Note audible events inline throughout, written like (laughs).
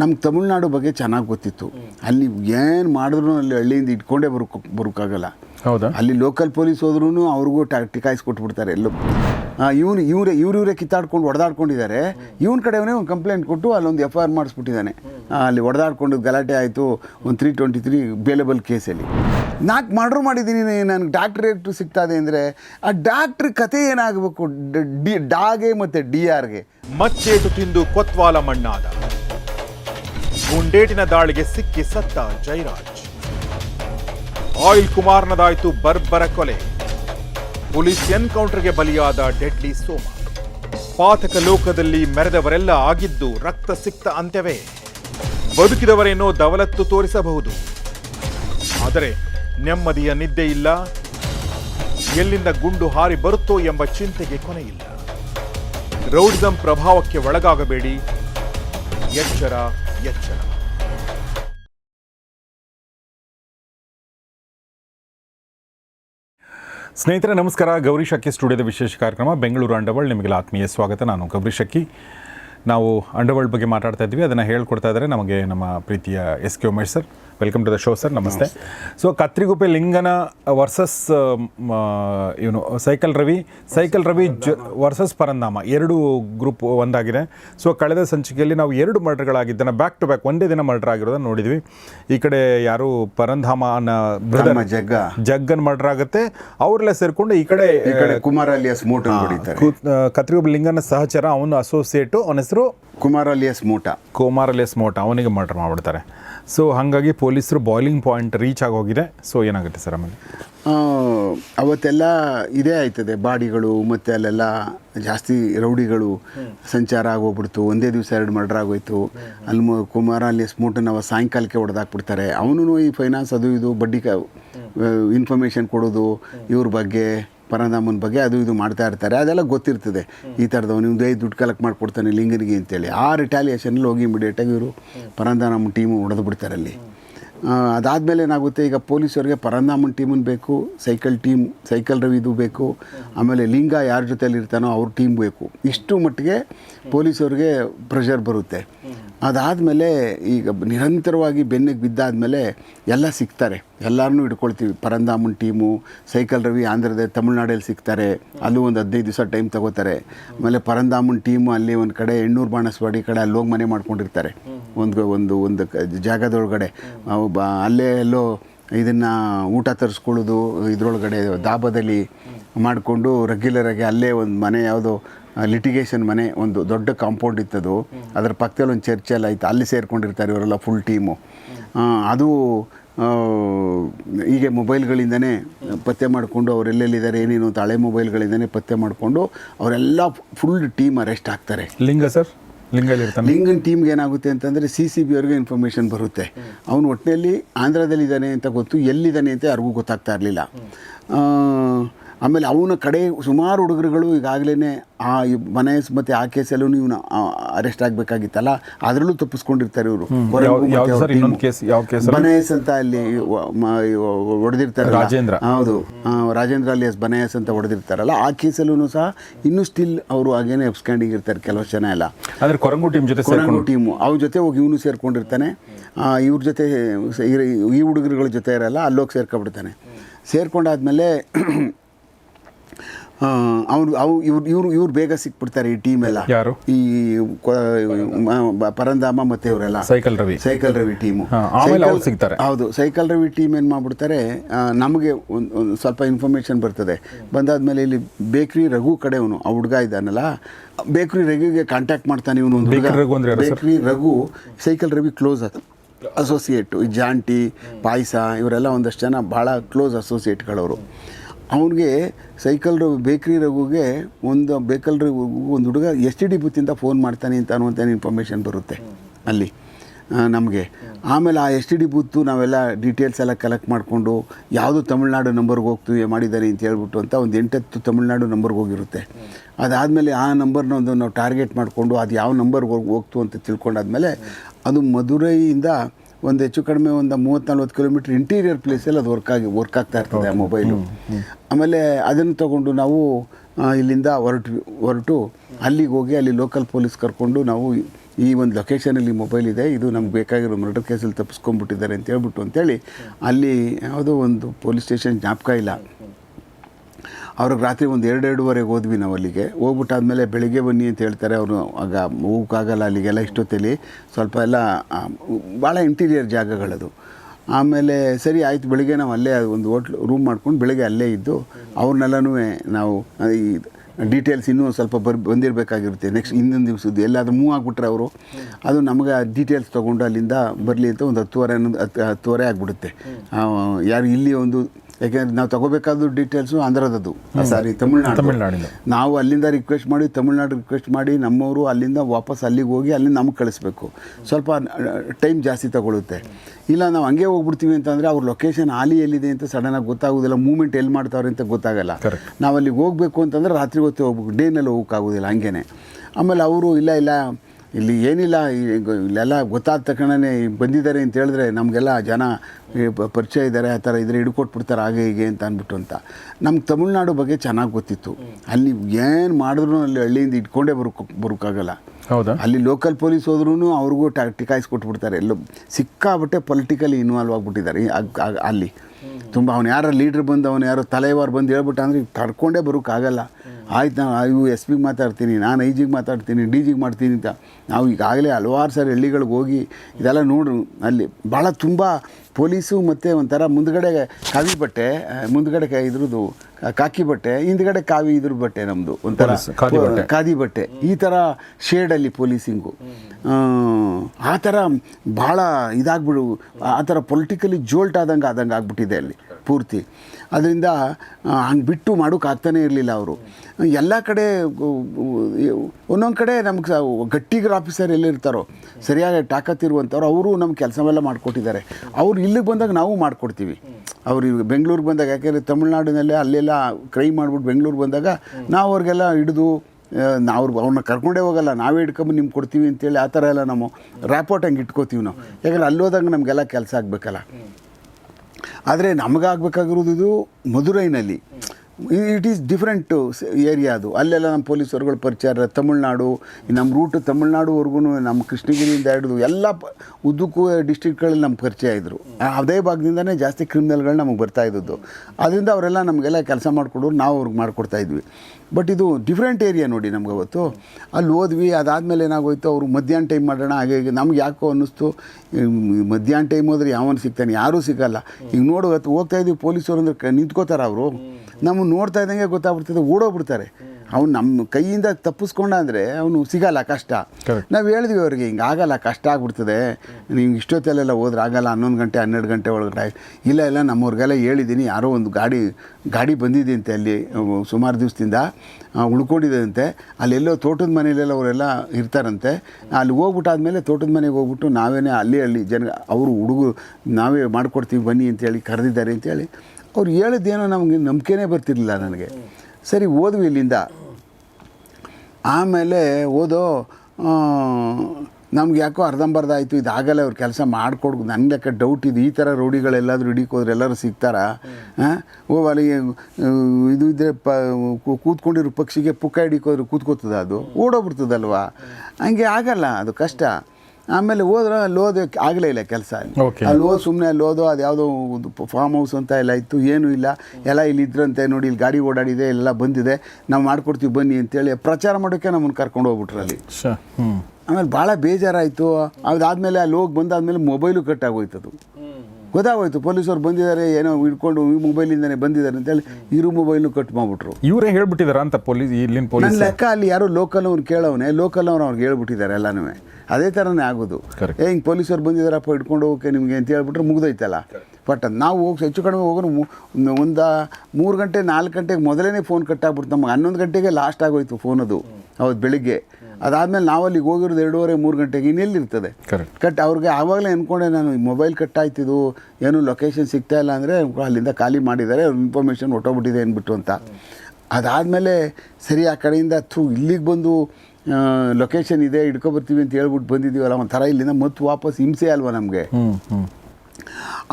ನಮ್ಗೆ ತಮಿಳ್ನಾಡು ಬಗ್ಗೆ ಚೆನ್ನಾಗಿ ಗೊತ್ತಿತ್ತು. ಅಲ್ಲಿ ಏನು ಮಾಡಿದ್ರು ಅಲ್ಲಿ ಹಳ್ಳಿಯಿಂದ ಇಟ್ಕೊಂಡೇ ಬರೋಕ್ ಬರೋಕ್ಕಾಗಲ್ಲ. ಹೌದಾ? ಅಲ್ಲಿ ಲೋಕಲ್ ಪೊಲೀಸ್ ಹೋದ್ರೂ ಅವ್ರಿಗೂ ಟಿಕಾಯಿಸಿ ಕೊಟ್ಬಿಡ್ತಾರೆ ಎಲ್ಲೂ. ಇವನು ಇವರೇ ಇವ್ರು ಇವರೇ ಕಿತ್ತಾಡ್ಕೊಂಡು ಹೊಡೆದಾಡ್ಕೊಂಡಿದ್ದಾರೆ ಇವನ ಕಡೆಯವನೇ ಒಂದು ಕಂಪ್ಲೇಂಟ್ ಕೊಟ್ಟು ಅಲ್ಲೊಂದು ಎಫ್ ಐ ಆರ್ ಮಾಡಿಸ್ಬಿಟ್ಟಿದ್ದಾನೆ. ಅಲ್ಲಿ ಹೊಡೆದಾಡ್ಕೊಂಡು ಗಲಾಟೆ ಆಯಿತು ಒಂದು ತ್ರೀ ಟ್ವೆಂಟಿ ತ್ರೀ ಬೇಲೆಬಲ್ ಕೇಸಲ್ಲಿ ನಾಲ್ಕು ಮರ್ಡ್ರ್ ಮಾಡಿದ್ದೀನಿ ನನಗೆ ಡಾಕ್ಟ್ರೇಟ್ ಸಿಗ್ತಾ ಇದೆ ಅಂದರೆ ಆ ಡಾಕ್ಟ್ರ್ ಕತೆ ಏನಾಗಬೇಕು? ಡಿ ಡಾಗೆ ಮತ್ತು ಡಿ ಆರ್ಗೆ ಮಚ್ಚೇಟು ತಿಂದು ಕೊತ್ವಾಲ ಮಣ್ಣಾದ. ಗುಂಡೇಟಿನ ದಾಳಿಗೆ ಸಿಕ್ಕಿ ಸತ್ತ ಜೈರಾಜ್. ಆಯಿಲ್ ಕುಮಾರ್ನದಾಯಿತು ಬರ್ಬರ ಕೊಲೆ. ಪೊಲೀಸ್ ಎನ್ಕೌಂಟರ್ಗೆ ಬಲಿಯಾದ ಡೆಡ್ಲಿ ಸೋಮ. ಪಾತಕ ಲೋಕದಲ್ಲಿ ಮೆರೆದವರೆಲ್ಲ ಆಗಿದ್ದು ರಕ್ತ ಸಿಕ್ತ ಅಂತ್ಯವೇ. ಬದುಕಿದವರೇನೋ ದವಲತ್ತು ತೋರಿಸಬಹುದು. ಆದರೆ ನೆಮ್ಮದಿಯ ನಿದ್ದೆ ಇಲ್ಲ. ಎಲ್ಲಿಂದ ಗುಂಡು ಹಾರಿ ಬರುತ್ತೋ ಎಂಬ ಚಿಂತೆಗೆ ಕೊನೆಯಿಲ್ಲ. ರೌಡಿಸಂ ಪ್ರಭಾವಕ್ಕೆ ಒಳಗಾಗಬೇಡಿ. ಎಚ್ಚರ ಎಚ್ಚರ. ಸ್ನೇಹಿತರೆ, ನಮಸ್ಕಾರ. ಗೌರಿ ಶಕ್ಕಿ ಸ್ಟುಡಿಯೋದ ವಿಶೇಷ ಕಾರ್ಯಕ್ರಮ, ಬೆಂಗಳೂರು ಅಂಡವಳ್ ನಿಮಗೆಲ್ಲ ಆತ್ಮೀಯ ಸ್ವಾಗತ. ನಾನು ಗೌರಿ ಶಕ್ಕಿ ನಾವು ಅಂಡರ್ವರ್ಲ್ಡ್ ಬಗ್ಗೆ ಮಾತಾಡ್ತಾ ಇದ್ವಿ. ಅದನ್ನು ಹೇಳ್ಕೊಡ್ತಾ ಇದ್ದಾರೆ ನಮಗೆ ನಮ್ಮ ಪ್ರೀತಿಯ S K Umesh sir welcome to the show sir ನಮಸ್ತೆ. ಸೊ ಕತ್ರಿಗುಪ್ಪೆ ಲಿಂಗನ ವರ್ಸಸ್ ಇವನು ಸೈಕಲ್ ರವಿ ಸೈಕಲ್ ರವಿ ಜ ವರ್ಸಸ್ ಪರಂಧಾಮ ಎರಡು ಗ್ರೂಪ್ ಒಂದಾಗಿದೆ. ಸೊ ಕಳೆದ ಸಂಚಿಕೆಯಲ್ಲಿ ನಾವು ಎರಡು ಮರ್ಡರ್ಗಳಾಗಿದ್ದನ್ನು ಬ್ಯಾಕ್ ಟು ಬ್ಯಾಕ್ ಒಂದೇ ದಿನ ಮರ್ಡರ್ ಆಗಿರೋದನ್ನು ನೋಡಿದ್ವಿ. ಈ ಕಡೆ ಯಾರು ಪರಂಧಾಮ ಅನ್ನೋ ಜಗ್ಗ. ಜಗ್ಗನ್ ಮರ್ಡರ್ ಆಗುತ್ತೆ. ಅವರೆಲ್ಲ ಸೇರಿಕೊಂಡು ಈ ಕಡೆ ಈ ಕಡೆ ಕುಮಾರ್ ಅಲಿಯಸ್ ಮೋಟರ್ ಕತ್ರಿಗುಪ್ಪೆ ಲಿಂಗನ ಸಹಚರ ಅವನು ಅಸೋಸಿಯೇಟು ಅವನ ಹೆಸರು ಕುಮಾರ್ ಅಲಿಯಸ್ ಮೋಟ. ಕುಮಾರ್ ಅಲಿಯಸ್ ಮೋಟ ಅವನಿಗೆ ಮರ್ಡರ್ ಮಾಡಿಬಿಡ್ತಾರೆ. ಸೊ ಹಾಗಾಗಿ ಪೊಲೀಸರು ಬಾಯ್ಲಿಂಗ್ ಪಾಯಿಂಟ್ ರೀಚ್ ಆಗೋಗಿದೆ ಸೊ ಏನಾಗುತ್ತೆ ಸರ್ ಆಮೇಲೆ? ಆ, ಅವತ್ತೆಲ್ಲ ಇದೇ ಆಯ್ತದೆ. ಬಾಡಿಗಳು ಮತ್ತು ಅಲ್ಲೆಲ್ಲ ಜಾಸ್ತಿ ರೌಡಿಗಳು ಸಂಚಾರ ಆಗೋಗ್ಬಿಡ್ತು. ಒಂದೇ ದಿವಸ ಎರಡು ಮರ್ಡರ್ ಆಗೋಯ್ತು. ಅಲ್ಲಿ ಮ ಕುಮಾರ ಅಲ್ಲಿ ಸ್ಮೋಟನ್ನು ಅವ ಸಾಯಂಕಾಲಕ್ಕೆ ಹೊಡೆದಾಕ್ಬಿಡ್ತಾರೆ. ಅವನು ಈ ಫೈನಾನ್ಸ್ ಅದು ಇದು ಬಡ್ಡಿ ಕ ಇನ್ಫಾರ್ಮೇಷನ್ ಕೊಡೋದು ಇವ್ರ ಬಗ್ಗೆ ಪರಂಧಾಮನ ಬಗ್ಗೆ ಅದು ಇದು ಮಾಡ್ತಾ ಇರ್ತಾರೆ, ಅದೆಲ್ಲ ಗೊತ್ತಿರ್ತದೆ. ಈ ಥರದ ನಿಮ್ದು ಐದು ದುಡ್ಡು ಕಲೆಕ್ಟ್ ಮಾಡಿಕೊಡ್ತಾನೆ ಲಿಂಗನಿಗೆ ಅಂತೇಳಿ. ಆ ರಿಟಾಲಿಯೇಷನಲ್ಲಿ ಹೋಗಿ ಇಮಿಡಿಯೇಟಾಗಿ ಇವರು ಪರಂಧಾಮ ಟೀಮು ಹೊಡೆದು ಬಿಡ್ತಾರೆ ಅಲ್ಲಿ. ಅದಾದಮೇಲೆ ಏನಾಗುತ್ತೆ, ಈಗ ಪೊಲೀಸರಿಗೆ ಪರಂಧಾಮನ್ ಟೀಮನ್ನು ಬೇಕು ಸೈಕಲ್ ಟೀಮ್ ಸೈಕಲ್ ರವಿದು ಬೇಕು, ಆಮೇಲೆ ಲಿಂಗ ಯಾರ ಜೊತೆಯಲ್ಲಿ ಇರ್ತಾನೋ ಅವ್ರ ಟೀಮ್ ಬೇಕು. ಇಷ್ಟು ಮಟ್ಟಿಗೆ ಪೊಲೀಸವ್ರಿಗೆ ಪ್ರೆಷರ್ ಬರುತ್ತೆ. ಅದಾದಮೇಲೆ ಈಗ ನಿರಂತರವಾಗಿ ಬೆನ್ನಿಗೆ ಬಿದ್ದಾದಮೇಲೆ ಎಲ್ಲ ಸಿಗ್ತಾರೆ. ಎಲ್ಲರನ್ನೂ ಇಟ್ಕೊಳ್ತೀವಿ ಪರಂದಾಮನ್ ಟೀಮು, ಸೈಕಲ್ ರವಿ ಆಂಧ್ರದ ತಮಿಳ್ನಾಡಲ್ಲಿ ಸಿಗ್ತಾರೆ. ಅಲ್ಲೂ ಒಂದು ಹದಿನೈದು ದಿವಸ ಟೈಮ್ ತಗೋತಾರೆ. ಆಮೇಲೆ ಪರಂದಾಮನ್ ಟೀಮು ಅಲ್ಲಿ ಒಂದು ಕಡೆ ಎಣ್ಣೂರು ಬಾಣಸ್ವಾಡಿ ಕಡೆ ಅಲ್ಲಿ ಹೋಗಿ ಮನೆ ಮಾಡ್ಕೊಂಡಿರ್ತಾರೆ. ಒಂದು ಒಂದು ಒಂದು ಜಾಗದೊಳಗಡೆ. ಅಲ್ಲೇ ಎಲ್ಲೋ ಇದನ್ನು ಊಟ ತರಿಸ್ಕೊಳ್ಳೋದು, ಇದರೊಳಗಡೆ ದಾಬದಲ್ಲಿ ಮಾಡಿಕೊಂಡು ರೆಗ್ಯುಲರಾಗಿ ಅಲ್ಲೇ ಒಂದು ಮನೆ ಯಾವುದೋ ಲಿಟಿಗೇಷನ್ ಮನೆ ಒಂದು ದೊಡ್ಡ ಕಾಂಪೌಂಡ್ ಇತ್ತದು. ಅದರ ಪಕ್ಕದಲ್ಲಿ ಒಂದು ಚರ್ಚ್ ಎಲ್ಲ ಇತ್ತು ಅಲ್ಲಿ ಸೇರ್ಕೊಂಡಿರ್ತಾರೆ ಇವರೆಲ್ಲ ಫುಲ್ ಟೀಮು ಅದು ಹೀಗೆ ಮೊಬೈಲ್ಗಳಿಂದನೇ ಪತ್ತೆ ಮಾಡಿಕೊಂಡು ಅವರೆಲ್ಲೆಲ್ಲಿದ್ದಾರೆ ಏನೇನು ಅಂತ ಹಳೆ ಮೊಬೈಲ್ಗಳಿಂದನೇ ಪತ್ತೆ ಮಾಡಿಕೊಂಡು ಅವರೆಲ್ಲ ಫುಲ್ ಟೀಮ್ ಅರೆಸ್ಟ್ ಆಗ್ತಾರೆ. ಲಿಂಗ ಸರ್? ಲಿಂಗ ಎಲ್ಲಿರ್ತಾನೆ ಲಿಂಗನ್ ಟೀಮ್ಗೆ ಏನಾಗುತ್ತೆ ಅಂತಂದರೆ ಸಿ ಸಿ ಬಿ ಅವ್ರಿಗೆ ಇನ್ಫಾರ್ಮೇಷನ್ ಬರುತ್ತೆ. ಅವನು ಒಟ್ಟಿನಲ್ಲಿ ಆಂಧ್ರದಲ್ಲಿದ್ದಾನೆ ಅಂತ ಗೊತ್ತು ಎಲ್ಲಿದ್ದಾನೆ ಅಂತ ಯಾರಿಗೂ ಗೊತ್ತಾಗ್ತಾ ಇರಲಿಲ್ಲ. ಆಮೇಲೆ ಅವನ ಕಡೆ ಸುಮಾರು ಹುಡುಗರುಗಳು ಈಗಾಗಲೇ ಆ ಮನೆ ಮನೇಸ್ ಮತ್ತು ಆ ಕೇಸಲ್ಲೂ ಇವನು ಅರೆಸ್ಟ್ ಆಗಬೇಕಾಗಿತ್ತಲ್ಲ? ಅದರಲ್ಲೂ ತಪ್ಪಿಸ್ಕೊಂಡಿರ್ತಾರೆ ಇವರು. ಬನಯಸ್ ಅಂತ ಅಲ್ಲಿ ಹೊಡೆದಿರ್ತಾರೆ ರಾಜೇಂದ್ರ. ಹೌದು. ರಾಜೇಂದ್ರ ಅಲ್ಲಿ ಎಸ್ ಬನಯಸ್ ಅಂತ ಹೊಡೆದಿರ್ತಾರಲ್ಲ ಆ ಕೇಸಲ್ಲೂ ಸಹ ಇನ್ನೂ ಸ್ಟಿಲ್ ಅವರು ಹಾಗೇನೆ ಇರ್ತಾರೆ ಕೆಲವಷ್ಟು ಜನ ಎಲ್ಲ. ಆದರೆ ಕೊರಂಗು ಟೀಮ್ ಜೊತೆ ಕೊರಂಗು ಟೀಮು ಅವ್ರ ಜೊತೆ ಹೋಗಿ ಇವನು ಸೇರ್ಕೊಂಡಿರ್ತಾನೆ. ಇವ್ರ ಜೊತೆ ಈ ಹುಡುಗರುಗಳ ಜೊತೆ ಇರಲ್ಲ ಅಲ್ಲೋಗಿ ಸೇರ್ಕೊಬಿಡ್ತಾನೆ ಸೇರ್ಕೊಂಡಾದ್ಮೇಲೆ ಅವ್ರು ಅವು ಇವ್ರು ಇವ್ರು ಇವ್ರು ಬೇಗ ಸಿಕ್ಬಿಡ್ತಾರೆ ಈ ಟೀಮ್ ಎಲ್ಲ. ಯಾರು? ಈ ಪರಂದಾಮ ಮತ್ತೆ ಇವರೆಲ್ಲ. Cycle Ravi. Cycle Ravi team ಆಮೇಲೆ ಸೈಕಲ್- ಅವ್ರು ಸಿಗ್ತಾರೆ. ಹೌದು ಸೈಕಲ್ ರವಿ ಟೀಮ್ ಏನು ಮಾಡ್ಬಿಡ್ತಾರೆ ನಮಗೆ ಒಂದು ಸ್ವಲ್ಪ ಇನ್ಫಾರ್ಮೇಷನ್ ಬರ್ತದೆ. ಬಂದಾದ್ಮೇಲೆ ಇಲ್ಲಿ ಬೇಕ್ರಿ ರಘು ಕಡೆ ಅವನು ಆ ಹುಡುಗ ಇದ್ದಾನಲ್ಲ ಬೇಕ್ರಿ ರಘುಗೆ ಕಾಂಟ್ಯಾಕ್ಟ್ ಮಾಡ್ತಾನೆ ಇವನು ಒಂದು bakery Raghu cycle Ravi close ಆಯ್ತು ಅಸೋಸಿಯೇಟು ಈ ಜಾಂಟಿ ಪಾಯಸ ಇವರೆಲ್ಲ ಒಂದಷ್ಟು ಜನ ಭಾಳ ಕ್ಲೋಸ್ ಅಸೋಸಿಯೇಟ್ಗಳವರು ಅವನಿಗೆ ಸೈಕಲ್ ಬೇಕ್ರಿ ರಘುಗೆ ಒಂದು, ಬೇಕಲ್ ರಘು ಒಂದು ಹುಡುಗ ಎಸ್ ಟಿ ಡಿ ಬುತ್ತಿಂದ ಫೋನ್ ಮಾಡ್ತಾನೆ ಅಂತ ಅನ್ನುವಂಥ ಇನ್ಫಾರ್ಮೇಷನ್ ಬರುತ್ತೆ ಅಲ್ಲಿ ನಮಗೆ. ಆಮೇಲೆ ಆ ಎಸ್ ಟಿ ಡಿ ಬೂತು ನಾವೆಲ್ಲ ಡೀಟೇಲ್ಸ್ ಎಲ್ಲ ಕಲೆಕ್ಟ್ ಮಾಡಿಕೊಂಡು ಯಾವುದು ತಮಿಳ್ನಾಡು ನಂಬರ್ಗೆ ಹೋಗ್ತೀವಿ ಮಾಡಿದ್ದಾರೆ ಅಂತ ಹೇಳ್ಬಿಟ್ಟು ಅಂತ ಒಂದು ಎಂಟತ್ತು ತಮಿಳ್ನಾಡು ನಂಬರ್ಗೆ ಹೋಗಿರುತ್ತೆ. ಅದಾದಮೇಲೆ ಆ ನಂಬರ್ನ ಒಂದು ನಾವು ಟಾರ್ಗೆಟ್ ಮಾಡಿಕೊಂಡು ಅದು ಯಾವ ನಂಬರ್ಗೆ ಹೋಗಿ, ಹೋಗ್ತು ಅಂತ ತಿಳ್ಕೊಂಡಾದ್ಮೇಲೆ ಅದು ಮಧುರೈಯಿಂದ ಒಂದು ಹೆಚ್ಚು ಕಡಿಮೆ ಒಂದು ಮೂವತ್ತು ನಲ್ವತ್ತು ಕಿಲೋಮೀಟ್ರ್ ಇಂಟೀರಿಯರ್ ಪ್ಲೇಸಲ್ಲಿ ಅದು ವರ್ಕ್ ಆಗಿ ವರ್ಕ್ ಆಗ್ತಾ ಇರ್ತದೆ ಆ ಮೊಬೈಲು ಆಮೇಲೆ ಅದನ್ನು ತಗೊಂಡು ನಾವು ಇಲ್ಲಿಂದ ಹೊರಟು ಹೊರಟು ಅಲ್ಲಿಗೆ ಹೋಗಿ ಅಲ್ಲಿ ಲೋಕಲ್ ಪೊಲೀಸ್ ಕರ್ಕೊಂಡು ನಾವು ಈ ಒಂದು ಲೊಕೇಶನಲ್ಲಿ ಮೊಬೈಲ್ ಇದೆ. ಇದು ನಮ್ಗೆ ಬೇಕಾಗಿರೋ ಮರ್ಡರ್ ಕೇಸಲ್ಲಿ ತಪ್ಪಿಸ್ಕೊಂಡ್ಬಿಟ್ಟಿದ್ದಾರೆ ಅಂತ ಹೇಳ್ಬಿಟ್ಟು ಅಂತೇಳಿ ಅಲ್ಲಿ ಯಾವುದೋ ಒಂದು ಪೊಲೀಸ್ ಸ್ಟೇಷನ್ ಜ್ಞಾಪಕ ಇಲ್ಲ. ಅವ್ರಿಗೆ ರಾತ್ರಿ ಒಂದು ಎರಡು ಎರಡೂವರೆಗೆ ಹೋದ್ವಿ ನಾವು ಅಲ್ಲಿಗೆ. ಹೋಗ್ಬಿಟ್ಟಾದ್ಮೇಲೆ ಬೆಳಿಗ್ಗೆ ಬನ್ನಿ ಅಂತ ಹೇಳ್ತಾರೆ ಅವರು. ಆಗ ಹೋಗೋಕ್ಕಾಗಲ್ಲ ಅಲ್ಲಿಗೆಲ್ಲ ಇಷ್ಟೊತ್ತಲ್ಲಿ ಸ್ವಲ್ಪ ಎಲ್ಲ ಭಾಳ ಇಂಟೀರಿಯರ್ ಜಾಗಗಳದು. ಆಮೇಲೆ ಸರಿ ಆಯ್ತು, ಬೆಳಿಗ್ಗೆ ನಾವು ಅಲ್ಲೇ ಒಂದು ಹೋಟ್ಲ್ ರೂಮ್ ಮಾಡ್ಕೊಂಡು ಬೆಳಿಗ್ಗೆ ಅಲ್ಲೇ ಇದ್ದು ಅವ್ರನ್ನೆಲ್ಲನೂ ನಾವು ಈ ಡೀಟೇಲ್ಸ್ ಇನ್ನೂ ಸ್ವಲ್ಪ ಬರ್, ಬಂದಿರಬೇಕಾಗಿರುತ್ತೆ. ನೆಕ್ಸ್ಟ್ ಹಿಂದಿನ ದಿವಸದ್ದು. ಎಲ್ಲಾದರೂ ಮೂವ್ ಆಗಿಬಿಟ್ರೆ ಅವರು. ಅದು ನಮಗೆ ಡೀಟೇಲ್ಸ್ ತೊಗೊಂಡು ಅಲ್ಲಿಂದ ಬರಲಿ ಅಂತ ಒಂದು ಹತ್ತುವರೆ ಅನ್ನೋದು, ಹತ್ತು, ಹತ್ತುವರೆ ಆಗಿಬಿಡುತ್ತೆ. ಯಾರು ಇಲ್ಲಿ ಒಂದು ಯಾಕೆಂದ್ರೆ ನಾವು ತಗೋಬೇಕಾದ ಡೀಟೇಲ್ಸು ಆಂಧ್ರದದ್ದು ಸಾರಿ ತಮಿಳ್ನಾಡು. ತಮಿಳ್ನಾಡಿನ ನಾವು ಅಲ್ಲಿಂದ ರಿಕ್ವೆಸ್ಟ್ ಮಾಡಿ ತಮಿಳ್ನಾಡು ರಿಕ್ವೆಸ್ಟ್ ಮಾಡಿ ನಮ್ಮವರು ಅಲ್ಲಿಂದ ವಾಪಸ್ ಅಲ್ಲಿಗೆ ಹೋಗಿ ಅಲ್ಲಿ ನಮ್ಗೆ ಕಳಿಸ್ಬೇಕು. ಸ್ವಲ್ಪ ಟೈಮ್ ಜಾಸ್ತಿ ತಗೊಳುತ್ತೆ. ಇಲ್ಲ ನಾವು ಹಂಗೆ ಹೋಗ್ಬಿಡ್ತೀವಿ ಅಂತಂದರೆ ಅವ್ರ ಲೊಕೇಶನ್ ಆಲಿ ಎಲ್ಲಿದೆ ಅಂತ ಸಡನ್ನಾಗಿ ಗೊತ್ತಾಗೋದಿಲ್ಲ ಮೂಮೆಂಟ್ ಎಲ್ಲಿ ಮಾಡ್ತಾವ್ರೆ ಅಂತ ಗೊತ್ತಾಗಲ್ಲ. ನಾವು ಅಲ್ಲಿಗೆ ಹೋಗಬೇಕು ಅಂತಂದ್ರೆ ರಾತ್ರಿ ಹೊತ್ತು ಹೋಗ್ಬೇಕು ಡೇನಲ್ಲಿ ಹೋಗೋಕ್ಕಾಗೋದಿಲ್ಲ ಹಂಗೇನೆ. ಆಮೇಲೆ ಅವರು ಇಲ್ಲ ಇಲ್ಲ ಇಲ್ಲಿ ಏನಿಲ್ಲ ಇಲ್ಲೆಲ್ಲ ಗೊತ್ತಾದ ತಕ್ಷಣವೇ ಬಂದಿದ್ದಾರೆ ಅಂತ ಹೇಳಿದ್ರೆ ನಮಗೆಲ್ಲ ಜನ ಪರಿಚಯ ಇದ್ದಾರೆ, ಆ ಥರ ಇದ್ರೆ ಹಿಡ್ಕೊಟ್ಬಿಡ್ತಾರೆ ಹಾಗೆ ಹೀಗೆ ಅಂತ ಅಂದ್ಬಿಟ್ಟು ಅಂತ. ನಮ್ಗೆ ತಮಿಳ್ನಾಡು ಬಗ್ಗೆ ಚೆನ್ನಾಗಿ ಗೊತ್ತಿತ್ತು. ಅಲ್ಲಿ ಏನು ಮಾಡಿದ್ರು ಅಲ್ಲಿ ಹಳ್ಳಿಯಿಂದ ಇಟ್ಕೊಂಡೇ ಬರೋಕ್, ಬರೋಕ್ಕಾಗಲ್ಲ. ಹೌದಾ? ಅಲ್ಲಿ ಲೋಕಲ್ ಪೊಲೀಸ್ ಹೋದ್ರೂ ಅವ್ರಿಗೂ ಟ ಟಿಕಾಯಿಸಿ ಕೊಟ್ಬಿಡ್ತಾರೆ. ಎಲ್ಲೋ ಸಿಕ್ಕಾಬಟ್ಟೆ ಪೊಲಿಟಿಕಲಿ ಇನ್ವಾಲ್ವ್ ಆಗಿಬಿಟ್ಟಿದ್ದಾರೆ ಅಲ್ಲಿ. ತುಂಬ ಅವ್ನು ಯಾರ ಲೀಡ್ರ್ ಬಂದು ಅವನು ಯಾರೋ ತಲೆವಾರು ಬಂದು ಹೇಳ್ಬಿಟ್ಟ ಅಂದರೆ ಕರ್ಕೊಂಡೇ ಬರೋಕ್ಕಾಗಲ್ಲ ಆಯ್ತು ನಾನು ಇವು ಎಸ್ ಪಿಗೆ ಮಾತಾಡ್ತೀನಿ, ನಾನು ಐ ಜಿಗೆ ಮಾತಾಡ್ತೀನಿ ಡಿ ಜಿಗೆ ಮಾಡ್ತೀನಿ ಅಂತ. ನಾವು ಈಗಾಗಲೇ ಹಲವಾರು ಸಾರಿ ಹಳ್ಳಿಗಳಿಗೆ ಹೋಗಿ ಇದೆಲ್ಲ ನೋಡು ಅಲ್ಲಿ ಭಾಳ ತುಂಬ ಪೊಲೀಸು ಮತ್ತು ಒಂಥರ ಮುಂದ್ಗಡೆ ಕಾವಿ ಬಟ್ಟೆ ಮುಂದ್ಗಡೆ ಇದ್ರದ್ದು ಕಾಕಿ ಬಟ್ಟೆ ಹಿಂದ್ಗಡೆ ಕಾವಿ ಇದ್ರ ಬಟ್ಟೆ ನಮ್ಮದು ಒಂಥರ. ಖಾದಿ ಬಟ್ಟೆ. ಈ ಥರ ಶೇಡಲ್ಲಿ ಪೊಲೀಸಿಂಗು. ಆ ಥರ ಭಾಳ ಇದಾಗ್ಬಿಡು ಆ ಥರ ಪೊಲಿಟಿಕಲಿ ಜೋಲ್ಟ್ ಆದಂಗೆ ಆದಂಗೆ ಆಗ್ಬಿಟ್ಟಿದೆ ಅಲ್ಲಿ. ಪೂರ್ತಿ. ಅದರಿಂದ ಹಂಗೆ ಬಿಟ್ಟು ಮಾಡೋಕ್ಕಾಗ್ತಾನೇ ಇರಲಿಲ್ಲ ಅವರು. ಎಲ್ಲ ಕಡೆ ಒಂದೊಂದು ಕಡೆ ನಮ್ಗೆ ಗಟ್ಟಿಗರ ಆಫೀಸರ್ ಎಲ್ಲಿರ್ತಾರೋ ಸರಿಯಾಗಿ ಟಾಕತ್ತಿರುವಂಥವ್ರು ಅವರು ನಮ್ಮ ಕೆಲಸವೆಲ್ಲ ಮಾಡಿಕೊಟ್ಟಿದ್ದಾರೆ. ಅವ್ರು ಇಲ್ಲಿಗೆ ಬಂದಾಗ ನಾವು ಮಾಡಿಕೊಡ್ತೀವಿ. ಅವ್ರು ಈಗ ಬೆಂಗಳೂರಿಗೆ ಬಂದಾಗ, ಯಾಕೆಂದರೆ ತಮಿಳ್ನಾಡಿನಲ್ಲೇ ಅಲ್ಲೆಲ್ಲ ಕ್ರೈಮ್ ಮಾಡಿಬಿಟ್ಟು ಬೆಂಗಳೂರು ಬಂದಾಗ ನಾವು ಅವ್ರಿಗೆಲ್ಲ ಹಿಡಿದು ನಾವು ಅವ್ರನ್ನ ಕರ್ಕೊಂಡೇ ಹೋಗಲ್ಲ, ನಾವೇ ಹಿಡ್ಕೊಂಡು ನಿಮ್ಗೆ ಕೊಡ್ತೀವಿ ಅಂತೇಳಿ ಆ ಥರ ಎಲ್ಲ ನಾವು ರ್ಯಾಪೋರ್ಟ್ ಹಂಗೆ ಇಟ್ಕೋತೀವಿ ನಾವು. ಯಾಕಂದ್ರೆ ಅಲ್ಲಿ ಹೋದಾಗ ನಮಗೆಲ್ಲ ಕೆಲಸ ಆಗಬೇಕಲ್ಲ. ಆದರೆ ನಮಗಾಗಬೇಕಾಗಿರೋದು ಇದು ಮಧುರೈನಲ್ಲಿ. ಇಟ್ ಈಸ್ ಡಿಫ್ರೆಂಟ್ ಏರಿಯಾ ಅದು. ಅಲ್ಲೆಲ್ಲ ನಮ್ಮ ಪೊಲೀಸರುಗಳು ಪರಿಚಯ ತಮಿಳ್ನಾಡು ನಮ್ಮ ರೂಟ್ ತಮಿಳ್ನಾಡುವರೆಗೂ ನಮ್ಮ ಕೃಷ್ಣಗಿರಿಯಿಂದ ಹಿಡಿದು ಎಲ್ಲ ಪ ಉದ್ದಕ್ಕೂ ಡಿಸ್ಟಿಕ್ಗಳಲ್ಲಿ ನಮ್ಗೆ ಪರಿಚಯ ಇದ್ದರು ಅದೇ ಭಾಗದಿಂದನೇ ಜಾಸ್ತಿ ಕ್ರಿಮಿನಲ್ಗಳು ನಮಗೆ ಬರ್ತಾ ಇದ್ದದ್ದು. ಅದರಿಂದ ಅವರೆಲ್ಲ ನಮಗೆಲ್ಲ ಕೆಲಸ ಮಾಡಿಕೊಡೋರು ನಾವು ಅವ್ರಿಗೆ ಮಾಡಿಕೊಡ್ತಾ ಇದ್ವಿ. ಬಟ್ ಇದು ಡಿಫ್ರೆಂಟ್ ಏರಿಯಾ ನೋಡಿ ನಮ್ಗೆ ಅವತ್ತು. ಅಲ್ಲಿ ಹೋದ್ವಿ ಅದಾದಮೇಲೆ ಏನಾಗೋಯ್ತು ಅವರು ಮಧ್ಯಾಹ್ನ ಟೈಮ್ ಮಾಡೋಣ ಹಾಗೆ ಹೀಗೆ. ನಮ್ಗೆ ಯಾಕೋ ಅನ್ನಿಸ್ತು ಮಧ್ಯಾಹ್ನ ಟೈಮ್ ಹೋದ್ರೆ ಯಾವನು ಸಿಗ್ತಾನೆ? ಯಾರೂ ಸಿಗಲ್ಲ. ಈಗ ನೋಡು ಹೋಗ್ತಾ ಇದ್ದೀವಿ ಪೊಲೀಸರು ಅಂದ್ರೆ ನಿಂತ್ಕೋತಾರೆ ಅವರು. ನಮ್ಮನ್ನು ನೋಡ್ತಾ ಇದ್ದಂಗೆ ಗೊತ್ತಾಗ್ಬಿಡ್ತದೆ ಓಡೋಗ್ಬಿಡ್ತಾರೆ. ಅವ್ನು ನಮ್ಮ ಕೈಯಿಂದ ತಪ್ಪಿಸ್ಕೊಂಡ ಅಂದರೆ ಅವನು ಸಿಗಲ್ಲ ಕಷ್ಟ. ನಾವು ಹೇಳಿದ್ವಿ ಅವ್ರಿಗೆ ಹಿಂಗೆ ಆಗಲ್ಲ ಕಷ್ಟ ಆಗ್ಬಿಡ್ತದೆ. ನೀವು ಇಷ್ಟೊತ್ತಲ್ಲೆಲ್ಲ ಹೋದ್ರೆ ಆಗಲ್ಲ ಹನ್ನೊಂದು ಗಂಟೆ ಹನ್ನೆರಡು ಗಂಟೆ ಒಳಗಡೆ ಇಲ್ಲ ಇಲ್ಲ ನಮ್ಮವ್ರಿಗೆಲ್ಲ ಹೇಳಿದ್ದೀನಿ ಯಾರೋ ಒಂದು ಗಾಡಿ ಗಾಡಿ ಬಂದಿದೆ ಅಂತೆ ಅಲ್ಲಿ ಸುಮಾರು ದಿವಸದಿಂದ ಉಳ್ಕೊಂಡಿದೆ ಅಂತೆ ಅಲ್ಲೆಲ್ಲೋ ತೋಟದ ಮನೆಯಲ್ಲೆಲ್ಲ ಅವರೆಲ್ಲ ಇರ್ತಾರಂತೆ. ಅಲ್ಲಿ ಹೋಗ್ಬಿಟ್ಟಾದ್ಮೇಲೆ ತೋಟದ ಮನೆಗೆ ಹೋಗ್ಬಿಟ್ಟು ನಾವೇನೇ ಅಲ್ಲಿ ಅಲ್ಲಿ ಜನ ಅವರು ಹುಡುಗರು ನಾವೇ ಮಾಡ್ಕೊಡ್ತೀವಿ ಬನ್ನಿ ಅಂತೇಳಿ ಕರೆದಿದ್ದಾರೆ ಅಂತೇಳಿ. ಅವ್ರು ಹೇಳಿದ್ದೇನೋ ನಮಗೆ ನಂಬಿಕೆನೇ ಬರ್ತಿರಲಿಲ್ಲ ನನಗೆ. ಸರಿ, ಓದ್ವಿ ಇಲ್ಲಿಂದ. ಆಮೇಲೆ ಓದೋ ನಮ್ಗೆ ಯಾಕೋ ಅರ್ಧಂಬರ್ಧ ಆಯಿತು ಇದು ಆಗಲ್ಲ ಅವ್ರು ಕೆಲಸ ಮಾಡಿಕೊಡ್ ನನಗೆ ಲೆಕ್ಕ ಡೌಟ್ ಇದು, ಈ ಥರ ರೋಡಿಗಳೆಲ್ಲಾದರೂ ಹಿಡಿಕೋದ್ರೆ ಎಲ್ಲರೂ ಸಿಗ್ತಾರಾ? ಓ, ಅಲ್ಲಿ ಇದು ಇದ್ದರೆ ಪ ಕೂತ್ಕೊಂಡಿರೋ ಪಕ್ಷಿಗೆ ಪುಕ್ಕ ಹಿಡಿಕೋದ್ರೆ ಕೂತ್ಕೋತದ ಅದು? ಓಡೋಗ್ಬಿಡ್ತದಲ್ವಾ? ಹಂಗೆ ಆಗಲ್ಲ, ಅದು ಕಷ್ಟ. ಆಮೇಲೆ ಹೋದ್ರೆ ಅಲ್ಲಿ ಓದೋಕ್ಕೆ ಆಗಲೇ ಇಲ್ಲ ಕೆಲಸ ಅಲ್ಲಿ. ಅಲ್ಲಿ ಹೋದ್ ಸುಮ್ಮನೆ ಅಲ್ಲಿ ಓದೋ ಅದು ಯಾವುದೋ ಒಂದು ಫಾರ್ಮ್ ಹೌಸ್ ಅಂತ ಎಲ್ಲ ಇತ್ತು ಏನೂ ಇಲ್ಲ. ಎಲ್ಲ ಇಲ್ಲಿ ಇದ್ರಂತೆ ನೋಡಿ ಇಲ್ಲಿ ಗಾಡಿ ಓಡಾಡಿದೆ ಎಲ್ಲ ಬಂದಿದೆ. ನಾವು ಮಾಡ್ಕೊಡ್ತೀವಿ ಬನ್ನಿ ಅಂತೇಳಿ ಪ್ರಚಾರ ಮಾಡೋಕ್ಕೆ ನಮ್ಮನ್ನು ಕರ್ಕೊಂಡು ಹೋಗ್ಬಿಟ್ರು ಅಲ್ಲಿ. ಆಮೇಲೆ ಭಾಳ ಬೇಜಾರಾಯಿತು. ಅದಾದಮೇಲೆ ಅಲ್ಲಿ ಹೋಗಿ ಬಂದಾದಮೇಲೆ ಮೊಬೈಲು ಕಟ್ಟಾಗೋಯ್ತು ಅದು. ಗೊತ್ತಾಗೋಯ್ತು ಪೊಲೀಸರು ಬಂದಿದ್ದಾರೆ ಏನೋ ಹಿಡ್ಕೊಂಡು ಈ ಮೊಬೈಲಿಂದನೇ ಬಂದಿದ್ದಾರೆ ಅಂತೇಳಿ ಇರು ಮೊಬೈಲು ಕಟ್ ಮಾಡ್ಬಿಟ್ರು. ಇವರೇ ಹೇಳ್ಬಿಟ್ಟಿದ್ದಾರೆ ಅಂತ ಪೊಲೀಸ್ ಇಲ್ಲಿನ ಪೊಲೀಸ್. ಲೆಕ್ಕ ಅಲ್ಲಿ ಯಾರೋ ಲೋಕಲ್ ಅವ್ರು ಕೇಳೋವನೆ ಲೋಕಲ್ ಅವ್ರು ಅವ್ರಿಗೆ ಹೇಳ್ಬಿಟ್ಟಿದ್ದಾರೆ ಎಲ್ಲನೂ ಅದೇ ಥರನೇ ಆಗೋದು. ಏ ಹಿಂಗೆ ಪೊಲೀಸರು ಬಂದಿದ್ದಾರಪ್ಪ ಹಿಡ್ಕೊಂಡು ಹೋಗೋಕೆ ನಿಮಗೆ ಅಂತ ಹೇಳ್ಬಿಟ್ರೆ ಮುಗ್ದೈತಲ್ಲ ಬಟ್ ನಾವು ಹೋಗಿ ಹೆಚ್ಚು ಕಡಿಮೆ ಹೋಗೋರು ಒಂದು ಮೂರು ಗಂಟೆ ನಾಲ್ಕು ಗಂಟೆಗೆ ಮೊದಲೇ ಫೋನ್ ಕಟ್ಟಾಗ್ಬಿಡ್ತು ನಮಗೆ ಹನ್ನೊಂದು ಗಂಟೆಗೆ ಲಾಸ್ಟ್ ಆಗೋಯ್ತು ಫೋನ್ ಅದು. ಹೌದು ಬೆಳಿಗ್ಗೆ. ಅದಾದಮೇಲೆ ನಾವು ಅಲ್ಲಿಗೆ ಹೋಗಿರೋದು ಎರಡೂವರೆ ಮೂರು ಗಂಟೆಗೆ ಇನ್ನೆಲ್ಲಿರ್ತದೆ. ಕಟ್ ಅವ್ರಿಗೆ ಆವಾಗಲೇ ಅಂದ್ಕೊಂಡೆ ನಾನು ಮೊಬೈಲ್ ಕಟ್ ಆಯ್ತಿದ್ದು ಏನು ಲೊಕೇಶನ್ ಸಿಗ್ತಾ ಇಲ್ಲ ಅಂದರೆ ಅಲ್ಲಿಂದ ಖಾಲಿ ಮಾಡಿದ್ದಾರೆ ಇನ್ಫಾರ್ಮೇಷನ್ ಹೊಟ್ಟೋಗ್ಬಿಟ್ಟಿದೆ ಅಂದ್ಬಿಟ್ಟು ಅಂತ. ಅದಾದಮೇಲೆ ಸರಿ ಆ ಕಡೆಯಿಂದ ಥೂ ಇಲ್ಲಿಗೆ ಬಂದು ಲೊಕೇಶನ್ ಇದೆ ಹಿಡ್ಕೊಬರ್ತೀವಿ ಅಂತ ಹೇಳ್ಬಿಟ್ಟು ಬಂದಿದ್ದೀವಲ್ಲ ಒಂಥರ ಇಲ್ಲಿಂದ ಮತ್ತೆ ವಾಪಸ್ ಹಿಂಸೆ ಅಲ್ವಾ ನಮಗೆ?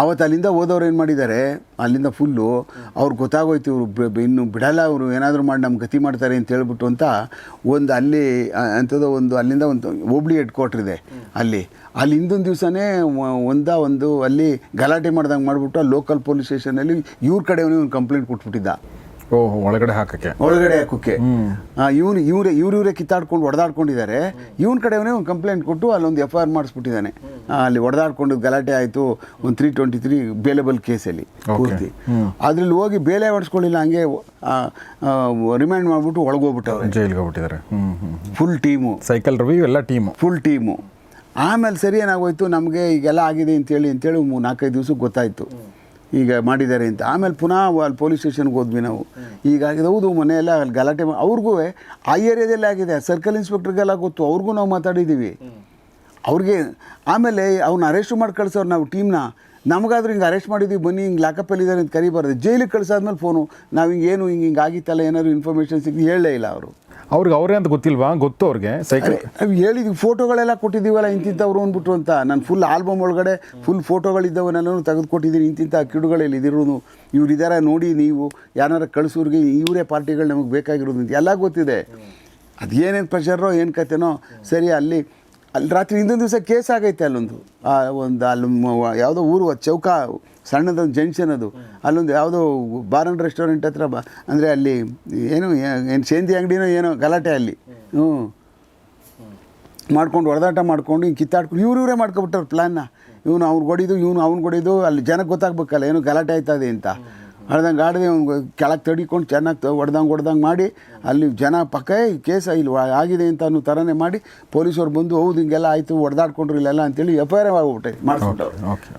ಅವತ್ತು ಅಲ್ಲಿಂದ ಹೋದವ್ರು ಏನು ಮಾಡಿದ್ದಾರೆ? ಅಲ್ಲಿಂದ ಫುಲ್ಲು ಅವ್ರು ಗೊತ್ತಾಗೋಯ್ತು ಇವರು ಇನ್ನು ಬಿಡಲ್ಲ ಅವರು ಏನಾದರೂ ಮಾಡಿ ನಮ್ಮ ಗತಿ ಮಾಡ್ತಾರೆ ಅಂತ ಹೇಳ್ಬಿಟ್ಟು ಅಂತ ಒಂದು ಅಲ್ಲಿ ಅಂಥದ್ದು ಒಂದು ಅಲ್ಲಿಂದ ಒಂದು ಹೋಬ್ಳಿ ಹೆಡ್ ಕ್ವಾರ್ಟರ್ ಇದೆ ಅಲ್ಲಿ. ಅಲ್ಲಿ ಹಿಂದೊಂದು ದಿವಸನೇ ಒಂದ ಒಂದು ಅಲ್ಲಿ ಗಲಾಟೆ ಮಾಡ್ದಂಗೆ ಮಾಡಿಬಿಟ್ಟು ಲೋಕಲ್ ಪೊಲೀಸ್ ಸ್ಟೇಷನಲ್ಲಿ ಇವ್ರ ಕಡೆ ಒಂದು ಕಂಪ್ಲೇಂಟ್ ಕೊಟ್ಬಿಟ್ಟಿದ್ದ. ಓಹ್ ಒಳಗಡೆ ಹಾಕಕ್ಕೆ. ಒಳಗಡೆ ಹಾಕೋಕ್ಕೆ. ಇವನು ಇವ್ರೆ ಇವ್ರ ಇವರೇ ಕಿತ್ತಾಡ್ಕೊಂಡು ಹೊಡೆದಾಡ್ಕೊಂಡಿದ್ದಾರೆ ಇವನ ಕಡೆಯವನೇ ಒಂದು ಕಂಪ್ಲೇಂಟ್ ಕೊಟ್ಟು ಅಲ್ಲೊಂದು ಎಫ್ ಐ ಆರ್ ಮಾಡಿಸ್ಬಿಟ್ಟಿದ್ದಾನೆ ಅಲ್ಲಿ ಹೊಡೆದಾಡ್ಕೊಂಡು ಗಲಾಟೆ ಆಯಿತು ಒಂದು ತ್ರೀ ಟ್ವೆಂಟಿ ತ್ರೀ ಬೇಲೆಬಲ್ ಕೇಸಲ್ಲಿ ಪೂರ್ತಿ. ಅದ್ರಲ್ಲಿ ಹೋಗಿ ಬೇಲೆ ಹೊಡೆಸ್ಕೊಳ್ಳಿಲ್ಲ ಹಂಗೆ ರಿಮೈಂಡ್ ಮಾಡಿಬಿಟ್ಟು ಒಳಗೋಗ್ಬಿಟ್ಟು ಜೈಲ್ಗೆ ಹೋಗ್ಬಿಟ್ಟಿದ್ದಾರೆ. ಫುಲ್ ಟೀಮು ಸೈಕಲ್ ರವಿ ಎಲ್ಲ ಟೀಮು ಫುಲ್ ಟೀಮು ಆಮೇಲೆ ಸರಿ ಏನಾಗೋಯ್ತು ನಮಗೆ ಈಗೆಲ್ಲ ಆಗಿದೆ ಅಂತೇಳಿ ಅಂತೇಳಿ ನಾಲ್ಕೈದು ದಿವ್ಸಕ್ಕೆ ಗೊತ್ತಾಯಿತು. ಈಗ ಮಾಡಿದ್ದಾರೆ ಅಂತ. ಆಮೇಲೆ ಪುನಃ ಅಲ್ಲಿ ಪೊಲೀಸ್ ಸ್ಟೇಷನ್ಗೆ ಹೋದ್ವಿ ನಾವು. ಈಗ ಆಗಿದೆ ಹೌದು ಮನೆಯೆಲ್ಲ ಅಲ್ಲಿ ಗಲಾಟೆ ಅವ್ರಿಗೂ ಆ ಏರಿಯಾದಲ್ಲೇ ಆಗಿದೆ. ಸರ್ಕಲ್ ಇನ್ಸ್ಪೆಕ್ಟ್ರಿಗೆಲ್ಲ ಗೊತ್ತು. ಅವ್ರಿಗೂ ನಾವು ಮಾತಾಡಿದ್ದೀವಿ. ಅವ್ರಿಗೆ ಆಮೇಲೆ ಅವ್ನ ಅರೆಸ್ಟ್ ಮಾಡಿ ಕಳ್ಸೋರು ನಾವು ಟೀಮ್ನ. ನಮಗಾದ್ರೂ ಹಿಂಗೆ ಅರೆಸ್ಟ್ ಮಾಡಿದ್ದೀವಿ, ಬನ್ನಿ, ಹಿಂಗೆ ಲಾಕಪ್ಪಲ್ಲಿದ್ದಾರೆ ಅಂತ ಕರಿಬಾರ್ದು. ಜೈಲಿಗೆ ಕಳ್ಸಾದ್ಮೇಲೆ ಫೋನು ನಾವು ಹಿಂಗೆ ಏನು, ಹಿಂಗೆ ಹಿಂಗೆ ಆಗಿತ್ತಲ್ಲ, ಏನಾದ್ರು ಇನ್ಫಾರ್ಮೇಷನ್ ಸಿಕ್ಕಿ ಹೇಳಲೇ ಇಲ್ಲ ಅವರು. ಅವ್ರಿಗೆ ಅವರೇ ಅಂತ ಗೊತ್ತಿಲ್ವಾ? ಗೊತ್ತು ಅವ್ರಿಗೆ ಸೈಕಲ್? ಹೇಳಿದ ಫೋಟೋಗಳೆಲ್ಲ ಕೊಟ್ಟಿದ್ದೀವಲ್ಲ ಇಂತಿಂಥವ್ರು ಅಂದ್ಬಿಟ್ಟು ಅಂತ. ನಾನು ಫುಲ್ ಆಲ್ಬಮ್ ಒಳಗಡೆ ಫುಲ್ ಫೋಟೋಗಳಿದ್ದವನ್ನೆಲ್ಲನೂ ತೆಗೆದುಕೊಟ್ಟಿದ್ದೀನಿ. ಇಂತಿಂಥ ಕಿಡುಗಳಲ್ಲಿ ಇವ್ರು ಇದಾರ ನೋಡಿ ನೀವು ಯಾರು ಕಳಿಸೋರಿಗೆ ಇವರೇ ಪಾರ್ಟಿಗಳು ನಮಗೆ ಬೇಕಾಗಿರೋದು ಅಂತ. ಎಲ್ಲ ಗೊತ್ತಿದೆ. ಅದೇನೇನು ಪ್ರೆಷರೋ ಏನು ಕತೆನೋ, ಸರಿ, ಅಲ್ಲಿ ಅಲ್ಲಿ ರಾತ್ರಿ ಹಿಂದೊಂದು ದಿವಸ ಕೇಸ್ ಆಗೈತೆ ಅಲ್ಲೊಂದು. ಆ, ಒಂದು, ಅಲ್ಲಿ ಯಾವುದೋ ಊರು, ಚೌಕ ಸಣ್ಣದೊಂದು ಜಂಕ್ಷನ್ ಅದು. ಅಲ್ಲೊಂದು ಯಾವುದೋ ಬಾರ್ ಆ್ಯಂಡ್ ರೆಸ್ಟೋರೆಂಟ್ ಹತ್ರ ಬ ಅಂದರೆ ಅಲ್ಲಿ ಏನು ಏನು ಸೇಂದಿ ಅಂಗಡಿನೋ ಏನೋ ಗಲಾಟೆ ಅಲ್ಲಿ. ಹ್ಞೂ. ಮಾಡ್ಕೊಂಡು ಹೊಡೆದಾಟ ಮಾಡ್ಕೊಂಡು ಹಿಂಗೆ ಕಿತ್ತಾಡ್ಕೊಂಡು ಇವ್ರು ಇವರೇ ಮಾಡ್ಕೊಬಿಟ್ಟವ್ರು ಪ್ಲ್ಯಾನ್ನ ಇವನು ಅವ್ನು ಹೊಡಿದು ಇವನು ಅವ್ನು ಹೊಡಿದು ಅಲ್ಲಿ ಜನಕ್ಕೆ ಗೊತ್ತಾಗ್ಬೇಕಲ್ಲ ಏನೋ ಗಲಾಟೆ ಆಯ್ತದೆ ಅಂತ. ಹೊಡೆದಂಗೆ ಆಡದೆ ಅವ್ನು ಕೆಳಗೆ ತಡಿಕೊಂಡು ಚೆನ್ನಾಗಿ ಹೊಡೆದಂಗೆ ಹೊಡೆದಂಗೆ ಮಾಡಿ ಅಲ್ಲಿ ಜನ ಪಕ್ಕ "ಏ, ಕೇಸ ಇಲ್ಲಿ ಆಗಿದೆ ಅಂತ ಅನ್ನೋ ಥರನೇ ಮಾಡಿ ಪೊಲೀಸವ್ರು ಬಂದು ಹೌದು ಹಿಂಗೆಲ್ಲ ಆಯಿತು ಹೊಡೆದಾಡ್ಕೊಂಡ್ರು ಇಲ್ಲೆಲ್ಲ ಅಂತೇಳಿ ಎಫ್ ಐ ಆರ್ ಆಗ್ಬಿಟ್ಟೆ ಮಾಡಿಸ್ಬಿಟ್ಟವ್ರು ಓಕೆ.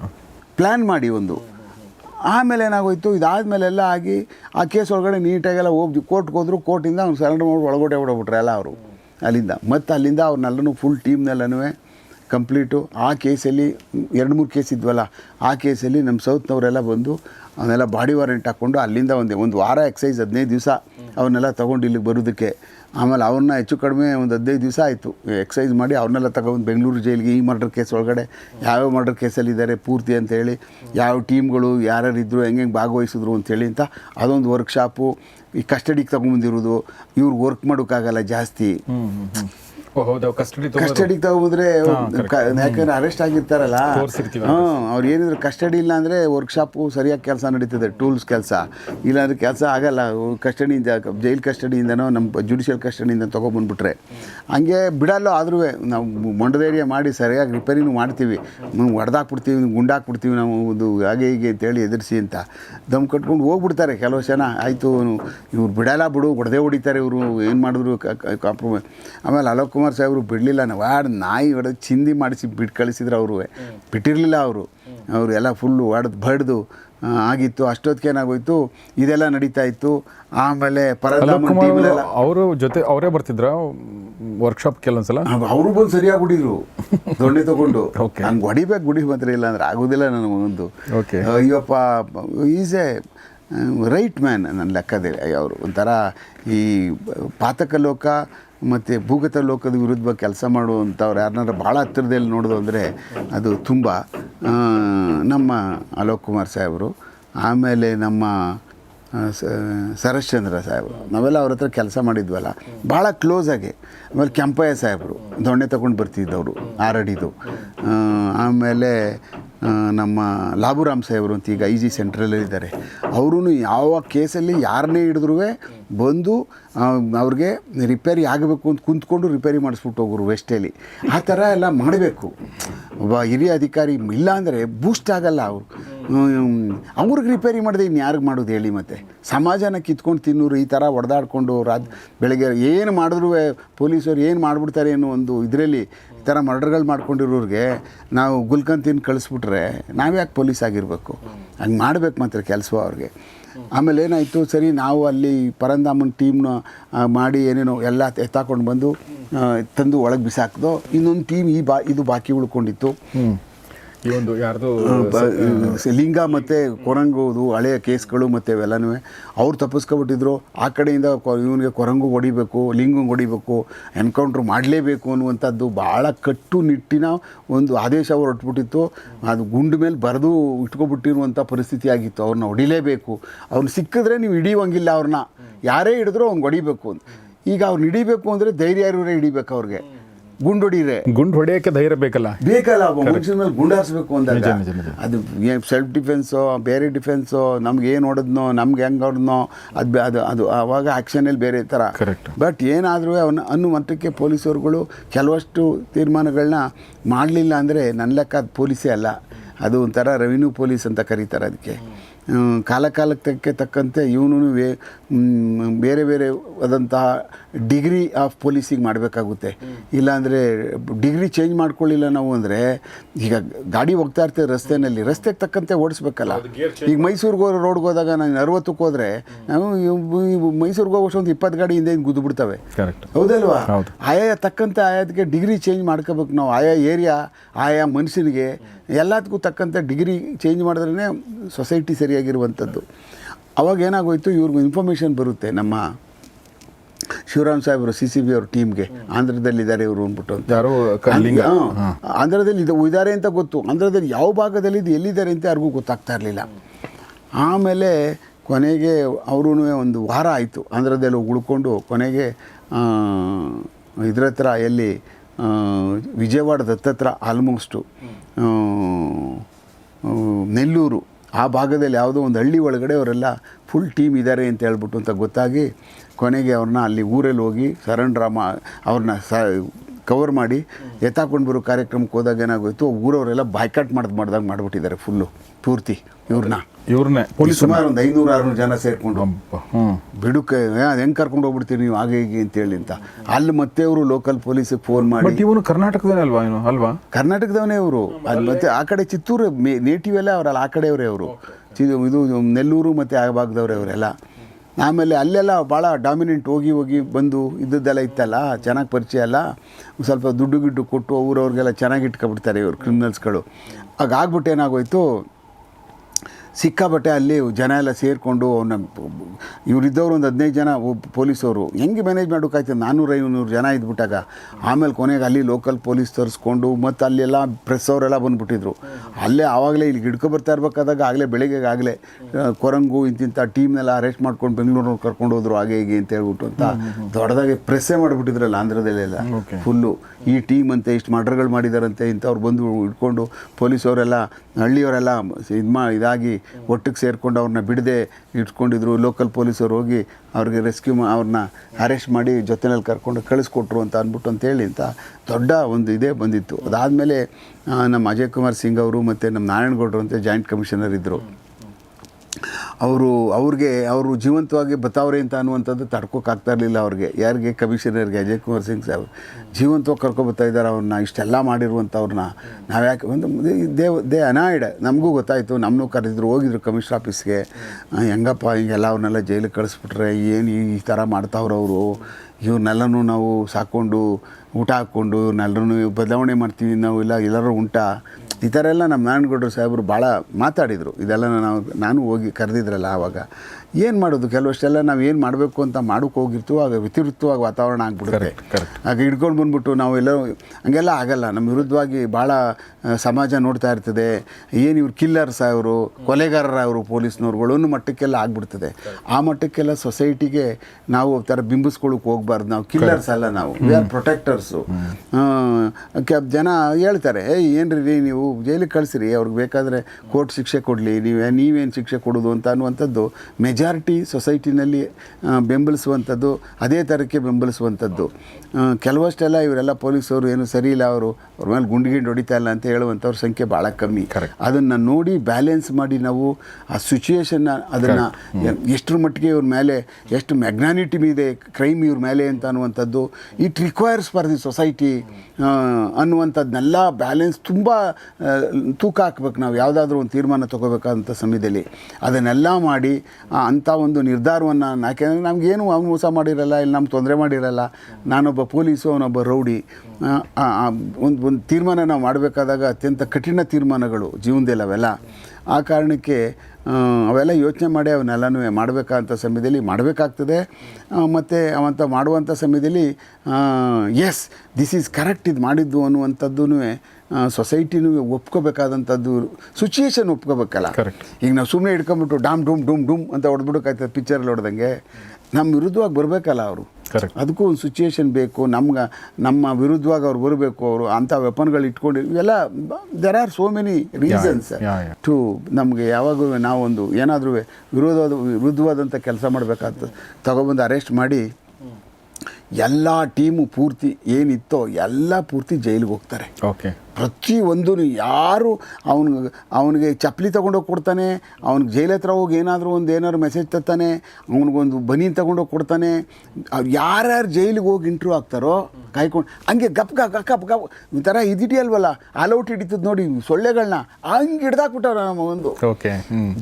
ಪ್ಲ್ಯಾನ್ ಮಾಡಿ ಒಂದು. ಆಮೇಲೆ ಏನಾಗೋಯ್ತು? ಇದಾದಮೇಲೆಲ್ಲ ಆಗಿ ಆ ಕೇಸ್ ಒಳಗಡೆ ನೀಟಾಗೆಲ್ಲ ಹೋಗಿ ಕೋರ್ಟ್ಗೆ ಹೋದ್ರು ಕೋರ್ಟಿಂದ ಅವ್ನು ಸರೆಂಡರ್ ಮಾಡಿ ಒಳಗಡೆ ಹೊಡೋಗ್ಬಿಟ್ರೆ ಎಲ್ಲ ಅವರು ಅಲ್ಲಿಂದ. ಮತ್ತು ಅಲ್ಲಿಂದ ಅವ್ರನ್ನೆಲ್ಲನೂ ಫುಲ್ ಟೀಮ್ನೆಲ್ಲನೂ ಕಂಪ್ಲೀಟು ಆ ಕೇಸಲ್ಲಿ ಎರಡು ಮೂರು ಕೇಸ್ ಇದ್ವಲ್ಲ, ಆ ಕೇಸಲ್ಲಿ ನಮ್ಮ ಸೌತ್ನವರೆಲ್ಲ ಬಂದು ಅವನ್ನೆಲ್ಲ ಬಾಡಿ ವಾರೆಂಟ್ ಹಾಕ್ಕೊಂಡು ಅಲ್ಲಿಂದ ಒಂದು ಒಂದು ವಾರ ಎಕ್ಸೈಸ್ ಹದಿನೈದು ದಿವಸ ಅವನ್ನೆಲ್ಲ ತೊಗೊಂಡು ಇಲ್ಲಿಗೆ ಬರೋದಕ್ಕೆ ಆಮೇಲೆ ಅವ್ರನ್ನ ಹೆಚ್ಚು ಕಡಿಮೆ ಒಂದು ಹದಿನೈದು ದಿವಸ ಆಯಿತು. ಎಕ್ಸೈಸ್ ಮಾಡಿ ಅವ್ರನ್ನೆಲ್ಲ ತಗೊಂಡು ಬೆಂಗಳೂರು ಜೈಲಿಗೆ ಈ ಮರ್ಡರ್ ಕೇಸ್ ಒಳಗಡೆ ಯಾವ್ಯಾವ ಮರ್ಡರ್ ಕೇಸಲ್ಲಿ ಇದ್ದಾರೆ ಪೂರ್ತಿ ಅಂತೇಳಿ ಯಾವ ಟೀಮ್ಗಳು ಯಾರ್ಯಾರು ಇದ್ದರು ಹೆಂಗೆ ಹೆಂಗೆ ಭಾಗವಹಿಸಿದ್ರು ಅಂತೇಳಿ ಅಂತ ಅದೊಂದು ವರ್ಕ್ಶಾಪು ಈ ಕಸ್ಟಡಿಗೆ ತಗೊಂಡ್ಬಂದಿರೋದು ಇವ್ರಿಗೆ ವರ್ಕ್ ಮಾಡೋಕ್ಕಾಗಲ್ಲ ಜಾಸ್ತಿ. ಹೌದು ಕಸ್ಟಡಿ ಕಸ್ಟಡಿಗೆ ತಗೊಂಡ್ರೆ ಯಾಕಂದ್ರೆ ಅರೆಸ್ಟ್. ಆಗಿರ್ತಾರಲ್ಲ ಅವ್ರು ಏನಿದ್ರು ಕಸ್ಟಡಿ ಇಲ್ಲ ಅಂದ್ರೆ ವರ್ಕ್ಶಾಪ್ ಸರಿಯಾಗಿ ಕೆಲಸ ನಡೀತದೆ ಟೂಲ್ಸ್ ಕೆಲಸ. ಇಲ್ಲಾಂದ್ರೆ ಕೆಲಸ ಆಗಲ್ಲ ಕಸ್ಟಡಿಯಿಂದ ಜೈಲ್ ಕಸ್ಟಡಿಯಿಂದನೋ ನಮ್ಮ ಜುಡಿಷಿಯಲ್ ಕಸ್ಟಡಿಯಿಂದ ತೊಗೊಬಂದ್ಬಿಟ್ರೆ. ಹಂಗೆ ಬಿಡಲ್ಲ ಆದ್ರೂ ನಾವು ಮೊಂಡದೇರಿಯ ಮಾಡಿ ಸರಿಯಾಗಿ ರಿಪೇರಿನೂ ಮಾಡ್ತೀವಿ. ಹೊಡೆದಾಕ್ಬಿಡ್ತೀವಿ ಗುಂಡಾಕ್ಬಿಡ್ತೀವಿ ನಾವು ಒಂದು ಹಾಗೆ ಹೀಗೆ ಅಂತೇಳಿ ಎದುರಿಸಿ ಅಂತ. ದಮ್ ಕಟ್ಕೊಂಡು ಹೋಗ್ಬಿಡ್ತಾರೆ ಕೆಲವು ಜನ. ಆಯಿತು ಇವ್ರು ಬಿಡಲ್ಲ ಬಿಡು ಹೊಡೆದೇ ಹೊಡಿತಾರೆ ಇವರು. ಏನು ಮಾಡಿದ್ರು ಕಾಂಪ್ರಮೈಸ್ ಆಮೇಲೆ ಅಲೋಕ್ ಕುಮಾರ್ ಸಾಹೇಬರು ಬಿಡಲಿಲ್ಲ ನಾವು ಆಡ್ ನಾಯಿ ಹೊಡೆದು ಚಿಂದಿ ಮಾಡಿಸಿ ಬಿಟ್ಟು ಕಳಿಸಿದ್ರು ಅವರು. ಬಿಟ್ಟಿರಲಿಲ್ಲ ಅವರು. ಅವರು ಎಲ್ಲ ಫುಲ್ಲು ಹೊಡೆದು ಬಡ್ದು ಆಗಿತ್ತು. ಅಷ್ಟೊತ್ತಿಗೆ ಏನಾಗೋಯ್ತು? ಇದೆಲ್ಲ ನಡೀತಾ ಇತ್ತು. ಆಮೇಲೆ ಅವರು ಜೊತೆ ಅವರೇ ಬರ್ತಿದ್ರ? ವರ್ಕ್ಶಾಪ್ ಕೆಲವೊಂದ್ಸಲ ಅವರು ಬಂದು ಸರಿಯಾಗಿ ಹೊಡಿದ್ರು. ದೊಣ್ಣೆ ತಗೊಂಡು. (laughs) ಹಂಗೆ ಹೊಡಿಬೇಕು ಗುಡಿ ಮಾತ್ರ ಇಲ್ಲ ಅಂದ್ರೆ ಆಗೋದಿಲ್ಲ ನನಗೊಂದು. ಅಯ್ಯಪ್ಪ ಈಸ್ ರೈಟ್ ಮ್ಯಾನ್ ನನ್ನ ಲೆಕ್ಕದಲ್ಲಿ. ಅವರು ಒಂಥರ ಈ ಪಾತಕ ಲೋಕ ಮತ್ತು ಭೂಗತ ಲೋಕದ ವಿರುದ್ಧ ಕೆಲಸ ಮಾಡುವಂಥವ್ರು ಯಾರನ್ನಾರ ಭಾಳ ಹತ್ತಿರದಲ್ಲಿ ನೋಡೋದು ಅಂದರೆ ಅದು ತುಂಬ ನಮ್ಮ ಅಲೋಕ್ ಕುಮಾರ್ ಸಾಹೇಬರು, ಆಮೇಲೆ ನಮ್ಮ ಶರಶ್ಚಂದ್ರ ಸಾಹೇಬರು, ನಾವೆಲ್ಲ ಅವ್ರ ಹತ್ರ ಕೆಲಸ ಮಾಡಿದ್ವಲ್ಲ, ಭಾಳ ಕ್ಲೋಸಾಗಿ ಆಮೇಲೆ ಕೆಂಪಯ್ಯ ಸಾಹೇಬರು, ದೊಣ್ಣೆ ತಗೊಂಡು ಬರ್ತಿದ್ದವರು, ಆರಡಿದು. ಆಮೇಲೆ ನಮ್ಮ ಲಾಬುರಾಮ್ ಸಾಹೇಬರು ಅಂತ ಈಗ ಐ ಜಿ ಸೆಂಟ್ರಲ್ಲಿದ್ದಾರೆ ಅವರು ಯಾವ ಕೇಸಲ್ಲಿ ಯಾರನ್ನೇ ಹಿಡಿದ್ರೂ ಬಂದು ಅವ್ರಿಗೆ ರಿಪೇರಿ ಆಗಬೇಕು ಅಂತ ಕುಂತ್ಕೊಂಡು ರಿಪೇರಿ ಮಾಡಿಸ್ಬಿಟ್ಟು ಹೋಗೋರು ವೆಸ್ಟಲ್ಲಿ ಆ ಥರ ಎಲ್ಲ ಮಾಡಬೇಕು. ಒಬ್ಬ ಹಿರಿಯ ಅಧಿಕಾರಿ ಇಲ್ಲ ಅಂದರೆ ಬೂಸ್ಟ್ ಆಗಲ್ಲ ಅವರು. ಅವ್ರಿಗೆ ರಿಪೇರಿ ಮಾಡಿದೆ ಇನ್ನು ಯಾರಿಗೆ ಮಾಡೋದು ಹೇಳಿ ಮತ್ತೆ? ಸಮಾಜನ ಕಿತ್ಕೊಂಡು ತಿನ್ನೋರು ಈ ಥರ ಹೊಡೆದಾಡ್ಕೊಂಡು ರಾತ್ ಬೆಳಗ್ಗೆ ಏನು ಮಾಡಿದ್ರು ಪೊಲೀಸರು ಏನು ಮಾಡಿಬಿಡ್ತಾರೆ ಅನ್ನೋ ಒಂದು ಇದರಲ್ಲಿ ಥರ ಮರ್ಡರ್ಗಳು ಮಾಡ್ಕೊಂಡಿರೋರಿಗೆ ನಾವು ಗುಲ್ಕನ್ ತಿನ್ ಕಳಿಸ್ಬಿಟ್ರೆ ನಾವ್ಯಾಕೆ ಪೊಲೀಸ್ ಆಗಿರಬೇಕು? ಹಂಗೆ ಮಾಡಬೇಕು ಮಾತ್ರ ಕೆಲಸ ಅವ್ರಿಗೆ. ಆಮೇಲೆ ಏನಾಯಿತು? ಸರಿ, ನಾವು ಅಲ್ಲಿ ಪರಂದಾಮನ್ ಟೀಮ್ನ ಮಾಡಿ ಏನೇನೋ ಎಲ್ಲ ಎತ್ತಾಕೊಂಡು ಬಂದು ತಂದು ಒಳಗೆ ಬಿಸಾಕ್ದು. ಇನ್ನೊಂದು ಟೀಮ್ ಈ ಬಾ, ಇದು ಬಾಕಿ ಉಳ್ಕೊಂಡಿತ್ತು. ಈ ಒಂದು ಯಾರ್ದು ಲಿಂಗ ಮತ್ತು ಕೊರಂಗುದು ಹಳೆಯ ಕೇಸ್ಗಳು ಮತ್ತು ಇವೆಲ್ಲನೂ ಅವ್ರು ತಪ್ಪಿಸ್ಕೊಬಿಟ್ಟಿದ್ರು. ಆ ಕಡೆಯಿಂದ ಇವನಿಗೆ ಕೊರಂಗು ಹೊಡಿಬೇಕು ಲಿಂಗು ಹೊಡಿಬೇಕು ಎನ್ಕೌಂಟ್ರ್ ಮಾಡಲೇಬೇಕು ಅನ್ನುವಂಥದ್ದು ಭಾಳ ಕಟ್ಟುನಿಟ್ಟಿನ ಒಂದು ಆದೇಶ ಹೊರಟ್ಬಿಟ್ಟಿತ್ತು. ಅದು ಗುಂಡು ಮೇಲೆ ಬರೆದು ಇಟ್ಕೊಬಿಟ್ಟಿರುವಂಥ ಪರಿಸ್ಥಿತಿ ಆಗಿತ್ತು. ಅವ್ರನ್ನ ಹೊಡಿಲೇಬೇಕು. ಅವ್ನು ಸಿಕ್ಕಿದ್ರೆ ನೀವು ಹಿಡಿಯುವಂಗಿಲ್ಲ ಅವ್ರನ್ನ. ಯಾರೇ ಹಿಡಿದ್ರು ಅವ್ನಿಗೆ ಹೊಡಿಬೇಕು ಅಂತ. ಈಗ ಅವ್ರನ್ನ ಹಿಡಿಬೇಕು ಅಂದರೆ ಧೈರ್ಯ ಇರೋರೇ ಹಿಡಿಬೇಕು ಅವ್ರಿಗೆ. ಗುಂಡು ಹೊಡೀರೆ ಗುಂಡು ಹೊಡೆಯಕ್ಕೆ ಧೈರ್ಯ ಬೇಕಲ್ಲ? ಬೇಕಲ್ಲ ಮನುಷ್ಯನ ಮೇಲೆ ಗುಂಡಾರಿಸ್ಬೇಕು ಅಂದಾಗ. ಅದು ಸೆಲ್ಫ್ ಡಿಫೆನ್ಸೋ ಬೇರೆ ಡಿಫೆನ್ಸೋ ನಮ್ಗೆ ಏನು ಹೊಡೆದ್ನೋ ನಮ್ಗೆ ಹೆಂಗೆ ಹೊಡೆದ್ನೋ ಅದು ಅದು ಅದು ಆವಾಗ ಆ್ಯಕ್ಷನಲ್ಲಿ ಬೇರೆ ಥರ ಕರೆಕ್ಟ್ ಬಟ್ ಏನಾದರೂ ಅವನು ಅನ್ನೋ ಮಟ್ಟಕ್ಕೆ ಪೊಲೀಸರುಗಳು ಕೆಲವಷ್ಟು ತೀರ್ಮಾನಗಳನ್ನ ಮಾಡಲಿಲ್ಲ ಅಂದರೆ ನನ್ನ ಲೆಕ್ಕ ಅದು ಪೊಲೀಸೇ ಅಲ್ಲ. ಅದು ಒಂಥರ ರೆವಿನ್ಯೂ ಪೊಲೀಸ್ ಅಂತ ಕರೀತಾರೆ ಅದಕ್ಕೆ. ಕಾಲ ಕಾಲಕ್ಕೆ ತಕ್ಕಂತೆ ಇವನು ಬೇರೆ ಬೇರೆ ಆದಂತಹ ಡಿಗ್ರಿ ಆಫ್ ಪೊಲೀಸಿಗೆ ಮಾಡಬೇಕಾಗುತ್ತೆ. ಇಲ್ಲಾಂದರೆ ಡಿಗ್ರಿ ಚೇಂಜ್ ಮಾಡ್ಕೊಳ್ಳಿಲ್ಲ ನಾವು ಅಂದರೆ ಈಗ ಗಾಡಿ ಹೋಗ್ತಾ ಇರ್ತೇವೆ ರಸ್ತೆಯಲ್ಲಿ ರಸ್ತೆಗೆ ತಕ್ಕಂತೆ ಓಡಿಸ್ಬೇಕಲ್ಲ. ಈಗ ಮೈಸೂರಿಗೆ ಹೋಗಿ ರೋಡ್ಗೆ ಹೋದಾಗ ನಾನು ಅರವತ್ತಕ್ಕೆ ಹೋದರೆ ನಾವು ಮೈಸೂರಿಗೆ ಹೋಗೋಷ್ಟು ಒಂದು ಇಪ್ಪತ್ತು ಗಾಡಿ ಹಿಂದೆ ಗುದ್ದು ಬಿಡ್ತವೆ ಕರೆಕ್ಟ್ ಹೌದಲ್ವಾ ಹೌದು. ಆಯಾ ತಕ್ಕಂತೆ ಆಯಾದಕ್ಕೆ ಡಿಗ್ರಿ ಚೇಂಜ್ ಮಾಡ್ಕೋಬೇಕು ನಾವು. ಆಯಾ ಏರಿಯಾ ಆಯಾ ಮನುಷ್ಯನಿಗೆ ಎಲ್ಲದಕ್ಕೂ ತಕ್ಕಂತೆ ಡಿಗ್ರಿ ಚೇಂಜ್ ಮಾಡಿದ್ರೇ ಸೊಸೈಟಿ ಸರಿಯಾಗಿರುವಂಥದ್ದು. ಅವಾಗ ಏನಾಗೋಯ್ತು ಇವ್ರಿಗೂ ಇನ್ಫಾರ್ಮೇಷನ್ ಬರುತ್ತೆ ನಮ್ಮ ಶಿವರಾಮ್ ಸಾಹೇಬರು ಸಿ ಸಿ ಬಿ ಅವ್ರ ಟೀಮ್ಗೆ. ಆಂಧ್ರದಲ್ಲಿದ್ದಾರೆ ಇವರು ಅಂದ್ಬಿಟ್ಟು. ಆಂಧ್ರದಲ್ಲಿ ಇದು ಇದ್ದಾರೆ ಅಂತ ಗೊತ್ತು. ಆಂಧ್ರದಲ್ಲಿ ಯಾವ ಭಾಗದಲ್ಲಿ ಇದು ಎಲ್ಲಿದ್ದಾರೆ ಅಂತ ಯಾರಿಗೂ ಗೊತ್ತಾಗ್ತಾ ಇರಲಿಲ್ಲ. ಆಮೇಲೆ ಕೊನೆಗೆ ಅವರೂ ಒಂದು ವಾರ ಆಯಿತು. ಆಂಧ್ರದಲ್ಲಿ ಉಳ್ಕೊಂಡು ಕೊನೆಗೆ ಇದ್ರ ಹತ್ರ ಎಲ್ಲಿ ವಿಜಯವಾಡದ ದತ್ತತ್ರ ಆಲ್ಮೋಸ್ಟು ನೆಲ್ಲೂರು, ಆ ಭಾಗದಲ್ಲಿ ಯಾವುದೋ ಒಂದು ಹಳ್ಳಿ ಒಳಗಡೆ ಅವರೆಲ್ಲ ಫುಲ್ ಟೀಮ್ ಇದ್ದಾರೆ ಅಂತ ಹೇಳ್ಬಿಟ್ಟು ಅಂತ ಗೊತ್ತಾಗಿ ಕೊನೆಗೆ ಅವ್ರನ್ನ ಅಲ್ಲಿ ಊರಲ್ಲಿ ಹೋಗಿ ಸರಣ್ ರಾಮ ಅವ್ರನ್ನ ಸ ಕವರ್ ಮಾಡಿ ಎತ್ತಾಕೊಂಡು ಬರೋ ಕಾರ್ಯಕ್ರಮಕ್ಕೆ ಹೋದಾಗ ಏನಾಗೋಯ್ತು, ಊರವರೆಲ್ಲ ಬಾಯ್ಕಾಟ್ ಮಾಡ್ದು ಮಾಡ್ದಾಗ ಮಾಡಿಬಿಟ್ಟಿದ್ದಾರೆ ಫುಲ್ಲು ಪೂರ್ತಿ ಇವ್ರನ್ನ. ಇವ್ರನ್ನೇ. ಪೊಲೀಸ್ ಸುಮಾರು ಒಂದು ಐನೂರು ಆರುನೂರು ಜನ ಸೇರಿಕೊಂಡು ಹ್ಞೂ ಬಿಡುಕೆ ಹೆಂಗೆ ಕರ್ಕೊಂಡು ಹೋಗ್ಬಿಡ್ತೀರಿ ನೀವು? ಹಾಗೆ ಹೀಗೆ ಅಂತೇಳಿ ಅಂತ. ಅಲ್ಲಿ ಮತ್ತೆ ಅವರು ಲೋಕಲ್ ಪೊಲೀಸಿಗೆ ಫೋನ್ ಮಾಡಿ. ಬಟ್ ಇವನು ಕರ್ನಾಟಕದವೇ ಅಲ್ವಾ ಇವನು? ಅಲ್ವಾ? ಕರ್ನಾಟಕದವನೇ ಅವರು ಅಲ್ಲಿ ಮತ್ತೆ ಆ ಕಡೆ ಚಿತ್ತೂರು ನೇಟಿವ್ ಎಲ್ಲ ಅವರಲ್ಲ ಆ ಕಡೆಯವರೇ ಅವರು ಚಿ ಇದು ನೆಲ್ಲೂರು ಮತ್ತು ಆ ಭಾಗದವರೇ ಅವರೆಲ್ಲ. ಆಮೇಲೆ ಅಲ್ಲೆಲ್ಲ ಭಾಳ ಡಾಮಿನೆಂಟ್ ಹೋಗಿ ಹೋಗಿ ಬಂದು ಇದ್ದದ್ದೆಲ್ಲ ಇತ್ತಲ್ಲ ಚೆನ್ನಾಗಿ ಪರಿಚಯ ಅಲ್ಲ. ಸ್ವಲ್ಪ ದುಡ್ಡು ಗಿಡ್ಡು ಕೊಟ್ಟು ಊರವ್ರಿಗೆಲ್ಲ ಚೆನ್ನಾಗಿ ಇಟ್ಕೊಬಿಡ್ತಾರೆ ಇವರು ಕ್ರಿಮಿನಲ್ಸ್ಗಳು ಆಗ ಆಗ್ಬಿಟ್ಟು ಏನಾಗೋಯ್ತು ಸಿಕ್ಕಾಬಟ್ಟೆ ಅಲ್ಲಿ ಜನ ಎಲ್ಲ ಸೇರಿಕೊಂಡು ಅವನ್ನ ಇವರಿದ್ದವರು ಒಂದು ಹದಿನೈದು ಜನ ಪೊಲೀಸವರು. ಹೆಂಗೆ ಮ್ಯಾನೇಜ್ ಮಾಡೋಕ್ಕಾಯ್ತು ನಾನ್ನೂರು ಐನೂರು ಜನ ಇದ್ಬಿಟ್ಟಾಗ. ಆಮೇಲೆ ಕೊನೆಗೆ ಅಲ್ಲಿ ಲೋಕಲ್ ಪೊಲೀಸ್ ತರಿಸ್ಕೊಂಡು ಮತ್ತು ಅಲ್ಲೆಲ್ಲ ಪ್ರೆಸ್ ಅವರೆಲ್ಲ ಬಂದುಬಿಟ್ಟಿದ್ರು. ಅಲ್ಲೇ ಆವಾಗಲೇ ಇಲ್ಲಿ ಹಿಡ್ಕೊ ಬರ್ತಾ ಇರ್ಬೇಕಾದಾಗ ಆಗಲೇ ಬೆಳಿಗ್ಗೆ ಆಗಲೇ ಕೊರಂಗು ಇಂತಿಂಥ ಟೀಮ್ನೆಲ್ಲ ಅರೆಸ್ಟ್ ಮಾಡ್ಕೊಂಡು ಬೆಂಗಳೂರು ಕರ್ಕೊಂಡು ಹೋದ್ರು ಹಾಗೆ ಹೀಗೆ ಅಂತ ಹೇಳ್ಬಿಟ್ಟು ಅಂತ ದೊಡ್ಡದಾಗಿ ಪ್ರೆಸ್ಸೇ ಮಾಡಿಬಿಟ್ಟಿದ್ರಲ್ಲ ಆಂಧ್ರದಲ್ಲೆಲ್ಲ. ಫುಲ್ಲು ಈ ಟೀಮ್ ಅಂತ ಇಷ್ಟು ಮರ್ಡರ್ಗಳು ಮಾಡಿದಾರಂತೆ ಇಂಥವ್ರು ಬಂದು ಇಟ್ಕೊಂಡು ಪೊಲೀಸವರೆಲ್ಲ ಹಳ್ಳಿಯವರೆಲ್ಲ ಇದು ಮಾ ಇದಾಗಿ ಒಟ್ಟಿಗೆ ಸೇರಿಕೊಂಡು ಅವ್ರನ್ನ ಬಿಡದೆ ಇಟ್ಕೊಂಡಿದ್ರು ಲೋಕಲ್ ಪೊಲೀಸರು ಹೋಗಿ ಅವ್ರಿಗೆ ರೆಸ್ಕ್ಯೂ ಅವ್ರನ್ನ ಅರೆಸ್ಟ್ ಮಾಡಿ ಜೊತೆಯಲ್ಲಿ ಕರ್ಕೊಂಡು ಕಳಿಸ್ಕೊಟ್ರು ಅಂತ ಅಂದ್ಬಿಟ್ಟು ಅಂತೇಳಿ ಅಂತ ದೊಡ್ಡ ಒಂದು ಇದೇ ಬಂದಿತ್ತು. ಅದಾದಮೇಲೆ ನಮ್ಮ ಅಜಯ್ ಕುಮಾರ್ ಸಿಂಗ್ ಅವರು ಮತ್ತು ನಮ್ಮ ನಾರಾಯಣಗೌಡರು ಅಂತ ಜಾಯಿಂಟ್ ಕಮಿಷನರ್ ಇದ್ದರು ಅವರು ಅವ್ರಿಗೆ, ಅವರು ಜೀವಂತವಾಗಿ ಬತಾವ್ರೆ ಅಂತ ಅನ್ನುವಂಥದ್ದು ತಡ್ಕೋಕ್ಕಾಗ್ತಾ ಇರಲಿಲ್ಲ ಅವ್ರಿಗೆ. ಯಾರಿಗೆ? ಕಮಿಷನರ್ಗೆ ಅಜಯ್ ಕುಮಾರ್ ಸಿಂಗ್ ಸಾಹೇಬ್ ಜೀವಂತವಾಗಿ ಕರ್ಕೊಬರ್ತಾ ಇದ್ದಾರೆ ಅವ್ರನ್ನ, ಇಷ್ಟೆಲ್ಲ ಮಾಡಿರುವಂಥವ್ರನ್ನ. ನಾವು ಯಾಕೆ, ಒಂದು ದೇ ದೇ ಅನಾಯ್ಡ್. ನಮಗೂ ಗೊತ್ತಾಯಿತು ನಮ್ಮನ್ನು ಕರೆದಿದ್ರು, ಹೋಗಿದ್ರು ಕಮಿಷನರ್ ಆಫೀಸ್ಗೆ. ಹೆಂಗಪ್ಪ, ಹಿಂಗೆಲ್ಲ ಅವ್ರನ್ನೆಲ್ಲ ಜೈಲಿಗೆ ಕಳಿಸ್ಬಿಟ್ರೆ, ಏನು ಈ ಥರ ಮಾಡ್ತಾವ್ರು ಅವರು? ಇವ್ರನ್ನೆಲ್ಲನೂ ನಾವು ಸಾಕ್ಕೊಂಡು ಊಟ ಹಾಕ್ಕೊಂಡು ಇವ್ರನ್ನೆಲ್ಲರೂ ಬದಲಾವಣೆ ಮಾಡ್ತೀವಿ ನಾವು ಇಲ್ಲ ಎಲ್ಲರೂ ಉಂಟ? ಈ ಥರ ಎಲ್ಲ ನಮ್ಮ ನಾರಾಯಣಗೌಡರು ಸಾಹೇಬರು ಭಾಳ ಮಾತಾಡಿದರು. ಇದೆಲ್ಲ ನಾವು ನಾನು ಹೋಗಿ ಕರೆದಿದ್ರಲ್ಲ ಆವಾಗ. ಏನು ಮಾಡೋದು? ಕೆಲವಷ್ಟೆಲ್ಲ ನಾವು ಏನು ಮಾಡಬೇಕು ಅಂತ ಮಾಡೋಕೆ ಹೋಗಿರ್ತೀವೋ ಅದು ವ್ಯತಿರಿಕ್ತವಾಗಿ ವಾತಾವರಣ ಆಗ್ಬಿಡುತ್ತೆ. ಆಗ ಹಿಡ್ಕೊಂಡು ಬಂದ್ಬಿಟ್ಟು ನಾವೆಲ್ಲ ಹಂಗೆಲ್ಲ ಆಗಲ್ಲ. ನಮ್ಮ ವಿರುದ್ಧವಾಗಿ ಭಾಳ ಸಮಾಜ ನೋಡ್ತಾ ಇರ್ತದೆ. ಏನು ಇವ್ರು ಕಿಲ್ಲರ್ಸ್ ಅವರು ಕೊಲೆಗಾರರ ಅವರು ಪೊಲೀಸ್ನವ್ರುಗಳು ಅನ್ನೋ ಮಟ್ಟಕ್ಕೆಲ್ಲ ಆಗ್ಬಿಡ್ತದೆ. ಆ ಮಟ್ಟಕ್ಕೆಲ್ಲ ಸೊಸೈಟಿಗೆ ನಾವು ಥರ ಬಿಂಬಿಸ್ಕೊಳಕ್ಕೆ ಹೋಗ್ಬಾರ್ದು. ನಾವು ಕಿಲ್ಲರ್ಸ್ ಅಲ್ಲ ನಾವು. ವಿ ಆರ್ ಪ್ರೊಟೆಕ್ಟರ್ಸು ಜನ ಹೇಳ್ತಾರೆ ಏಯ್ ಏನ್ರಿ ರೀ ನೀವು ಜೈಲಿಗೆ ಕಳಿಸ್ರಿ. ಅವ್ರಿಗೆ ಬೇಕಾದರೆ ಕೋರ್ಟ್ ಶಿಕ್ಷೆ ಕೊಡಲಿ. ನೀವೇ ನೀವೇನು ಶಿಕ್ಷೆ ಕೊಡೋದು? ಅಂತ ಅನ್ನುವಂಥದ್ದು ಮೆಜಾರಿಟಿ ಸೊಸೈಟಿನಲ್ಲಿ ಬೆಂಬಲಿಸುವಂಥದ್ದು ಅದೇ ಥರಕ್ಕೆ ಬೆಂಬಲಿಸುವಂಥದ್ದು. ಕೆಲವಷ್ಟೆಲ್ಲ ಇವರೆಲ್ಲ ಪೊಲೀಸವರು ಏನು ಸರಿ ಇಲ್ಲ ಅವರು ಅವ್ರ ಮೇಲೆ ಗುಂಡು ಗಿಂಡು ಹೊಡಿತಾ ಇಲ್ಲ ಅಂತ ಹೇಳುವಂಥವ್ರ ಸಂಖ್ಯೆ ಭಾಳ ಕಮ್ಮಿ. ಅದನ್ನು ನೋಡಿ ಬ್ಯಾಲೆನ್ಸ್ ಮಾಡಿ ನಾವು ಆ ಸಿಚುಯೇಷನ್ನ ಅದನ್ನು ಎಷ್ಟರ ಮಟ್ಟಿಗೆ ಇವ್ರ ಮೇಲೆ ಎಷ್ಟು ಮ್ಯಾಗ್ನಾನಿಟಿ ಇದೆ ಕ್ರೈಮ್ ಇವ್ರ ಮೇಲೆ ಅಂತ ಅನ್ನುವಂಥದ್ದು it requires for the society ಅನ್ನುವಂಥದ್ದನ್ನೆಲ್ಲ balance ತುಂಬ ತೂಕ ಹಾಕ್ಬೇಕು ನಾವು. ಯಾವುದಾದ್ರೂ ಒಂದು ತೀರ್ಮಾನ ತೊಗೋಬೇಕಾದಂಥ ಸಮಯದಲ್ಲಿ. ಅದನ್ನೆಲ್ಲ ಮಾಡಿ ಅಂಥ ಒಂದು ನಿರ್ಧಾರವನ್ನು ಯಾಕೆಂದರೆ ನಮಗೇನು ಅವ್ನು ಮೋಸ ಮಾಡಿರಲ್ಲ, ಇಲ್ಲಿ ನಮ್ಗೆ ತೊಂದರೆ ಮಾಡಿರಲ್ಲ, ನಾನೊಬ್ಬ ಪೊಲೀಸು, ಅವನೊಬ್ಬ ರೌಡಿ. ಒಂದು ಒಂದು ತೀರ್ಮಾನ ನಾವು ಮಾಡಬೇಕಾದಾಗ ಅತ್ಯಂತ ಕಠಿಣ ತೀರ್ಮಾನಗಳು ಜೀವನದಲ್ಲಿ ಅವೆಲ್ಲ ಆ ಕಾರಣಕ್ಕೆ ಅವೆಲ್ಲ ಯೋಚನೆ ಮಾಡಿ ಅವನ್ನೆಲ್ಲನೂ ಮಾಡಬೇಕಂತ ಸಮಯದಲ್ಲಿ ಮಾಡಬೇಕಾಗ್ತದೆ. ಮತ್ತು ಅವಂತ ಮಾಡುವಂಥ ಸಮಯದಲ್ಲಿ ಎಸ್ ದಿಸ್ ಈಸ್ ಕರೆಕ್ಟ್ ಇದು ಮಾಡಿದ್ದು ಅನ್ನುವಂಥದ್ದು ಸೊಸೈಟಿನೂ ಒಪ್ಕೋಬೇಕಾದಂಥದ್ದು ಸಿಚುಯೇಷನ್ ಒಪ್ಕೋಬೇಕಲ್ಲ. ಈಗ ನಾವು ಸುಮ್ಮನೆ ಹಿಡ್ಕೊಂಬಿಟ್ಟು ಡಾಮ್ ಡೂಮ್ ಡೂಮ್ ಡೂಮ್ ಅಂತ ಹೊಡೆದ್ಬಿಡೋಕ್ಕಾಯ್ತದೆ ಪಿಕ್ಚರಲ್ಲಿ ಹೊಡೆದಂಗೆ ನಮ್ಮ ವಿರುದ್ಧವಾಗಿ ಬರಬೇಕಲ್ಲ ಅವರು. ಅದಕ್ಕೂ ಒಂದು ಸಿಚುಯೇಷನ್ ಬೇಕು ನಮ್ಗೆ ನಮ್ಮ ವಿರುದ್ಧವಾಗಿ ಅವ್ರು ಬರಬೇಕು ಅವರು ಅಂಥ ವೆಪನ್ಗಳು ಇಟ್ಕೊಂಡು ಇವೆಲ್ಲ there are so many reasons. To ನಮಗೆ ಯಾವಾಗಲೂ ನಾವೊಂದು ಏನಾದರೂ ವಿರೋಧವಾದ ವಿರುದ್ಧವಾದಂಥ ಕೆಲಸ ಮಾಡಬೇಕಾಗ್ತದೆ ತಗೊಬಂದು ಅರೆಸ್ಟ್ ಮಾಡಿ ಎಲ್ಲ ಟೀಮು ಪೂರ್ತಿ ಏನಿತ್ತೋ ಎಲ್ಲ ಪೂರ್ತಿ ಜೈಲಿಗೆ ಹೋಗ್ತಾರೆ. ಓಕೆ. ಪ್ರತಿಯೊಂದೂ ಯಾರು ಅವನು ಅವನಿಗೆ ಚಪ್ಪಲಿ ತೊಗೊಂಡೋಗಿ ಕೊಡ್ತಾನೆ ಅವ್ನಿಗೆ ಜೈಲ್ ಹತ್ರ ಹೋಗಿ ಏನಾದರೂ ಒಂದು ಏನಾದ್ರು ಮೆಸೇಜ್ ತರ್ತಾನೆ ಅವನಿಗೊಂದು ಬನಿ ತೊಗೊಂಡೋಗಿ ಕೊಡ್ತಾನೆ. ಅವ್ರು ಯಾರ್ಯಾರು ಜೈಲಿಗೆ ಹೋಗಿ ಇಂಟ್ರ್ಯೂ ಆಗ್ತಾರೋ ಕಾಯ್ಕೊಂಡು ಹಂಗೆ ಗಪ್ ಗಪ್ ಗಪ್ ಗಪ್ ಒಂಥರ ಇದಿಟಿಯಲ್ವಲ್ಲ ಆಲ್ಔಟ್ ಹಿಡಿತದ ನೋಡಿ ಸೊಳ್ಳೆಗಳನ್ನ ಹಂಗೆ ಹಿಡ್ದಾಕ್ಬಿಟ್ಟವ್ರ ನಮ್ಮ ಒಂದು. ಓಕೆ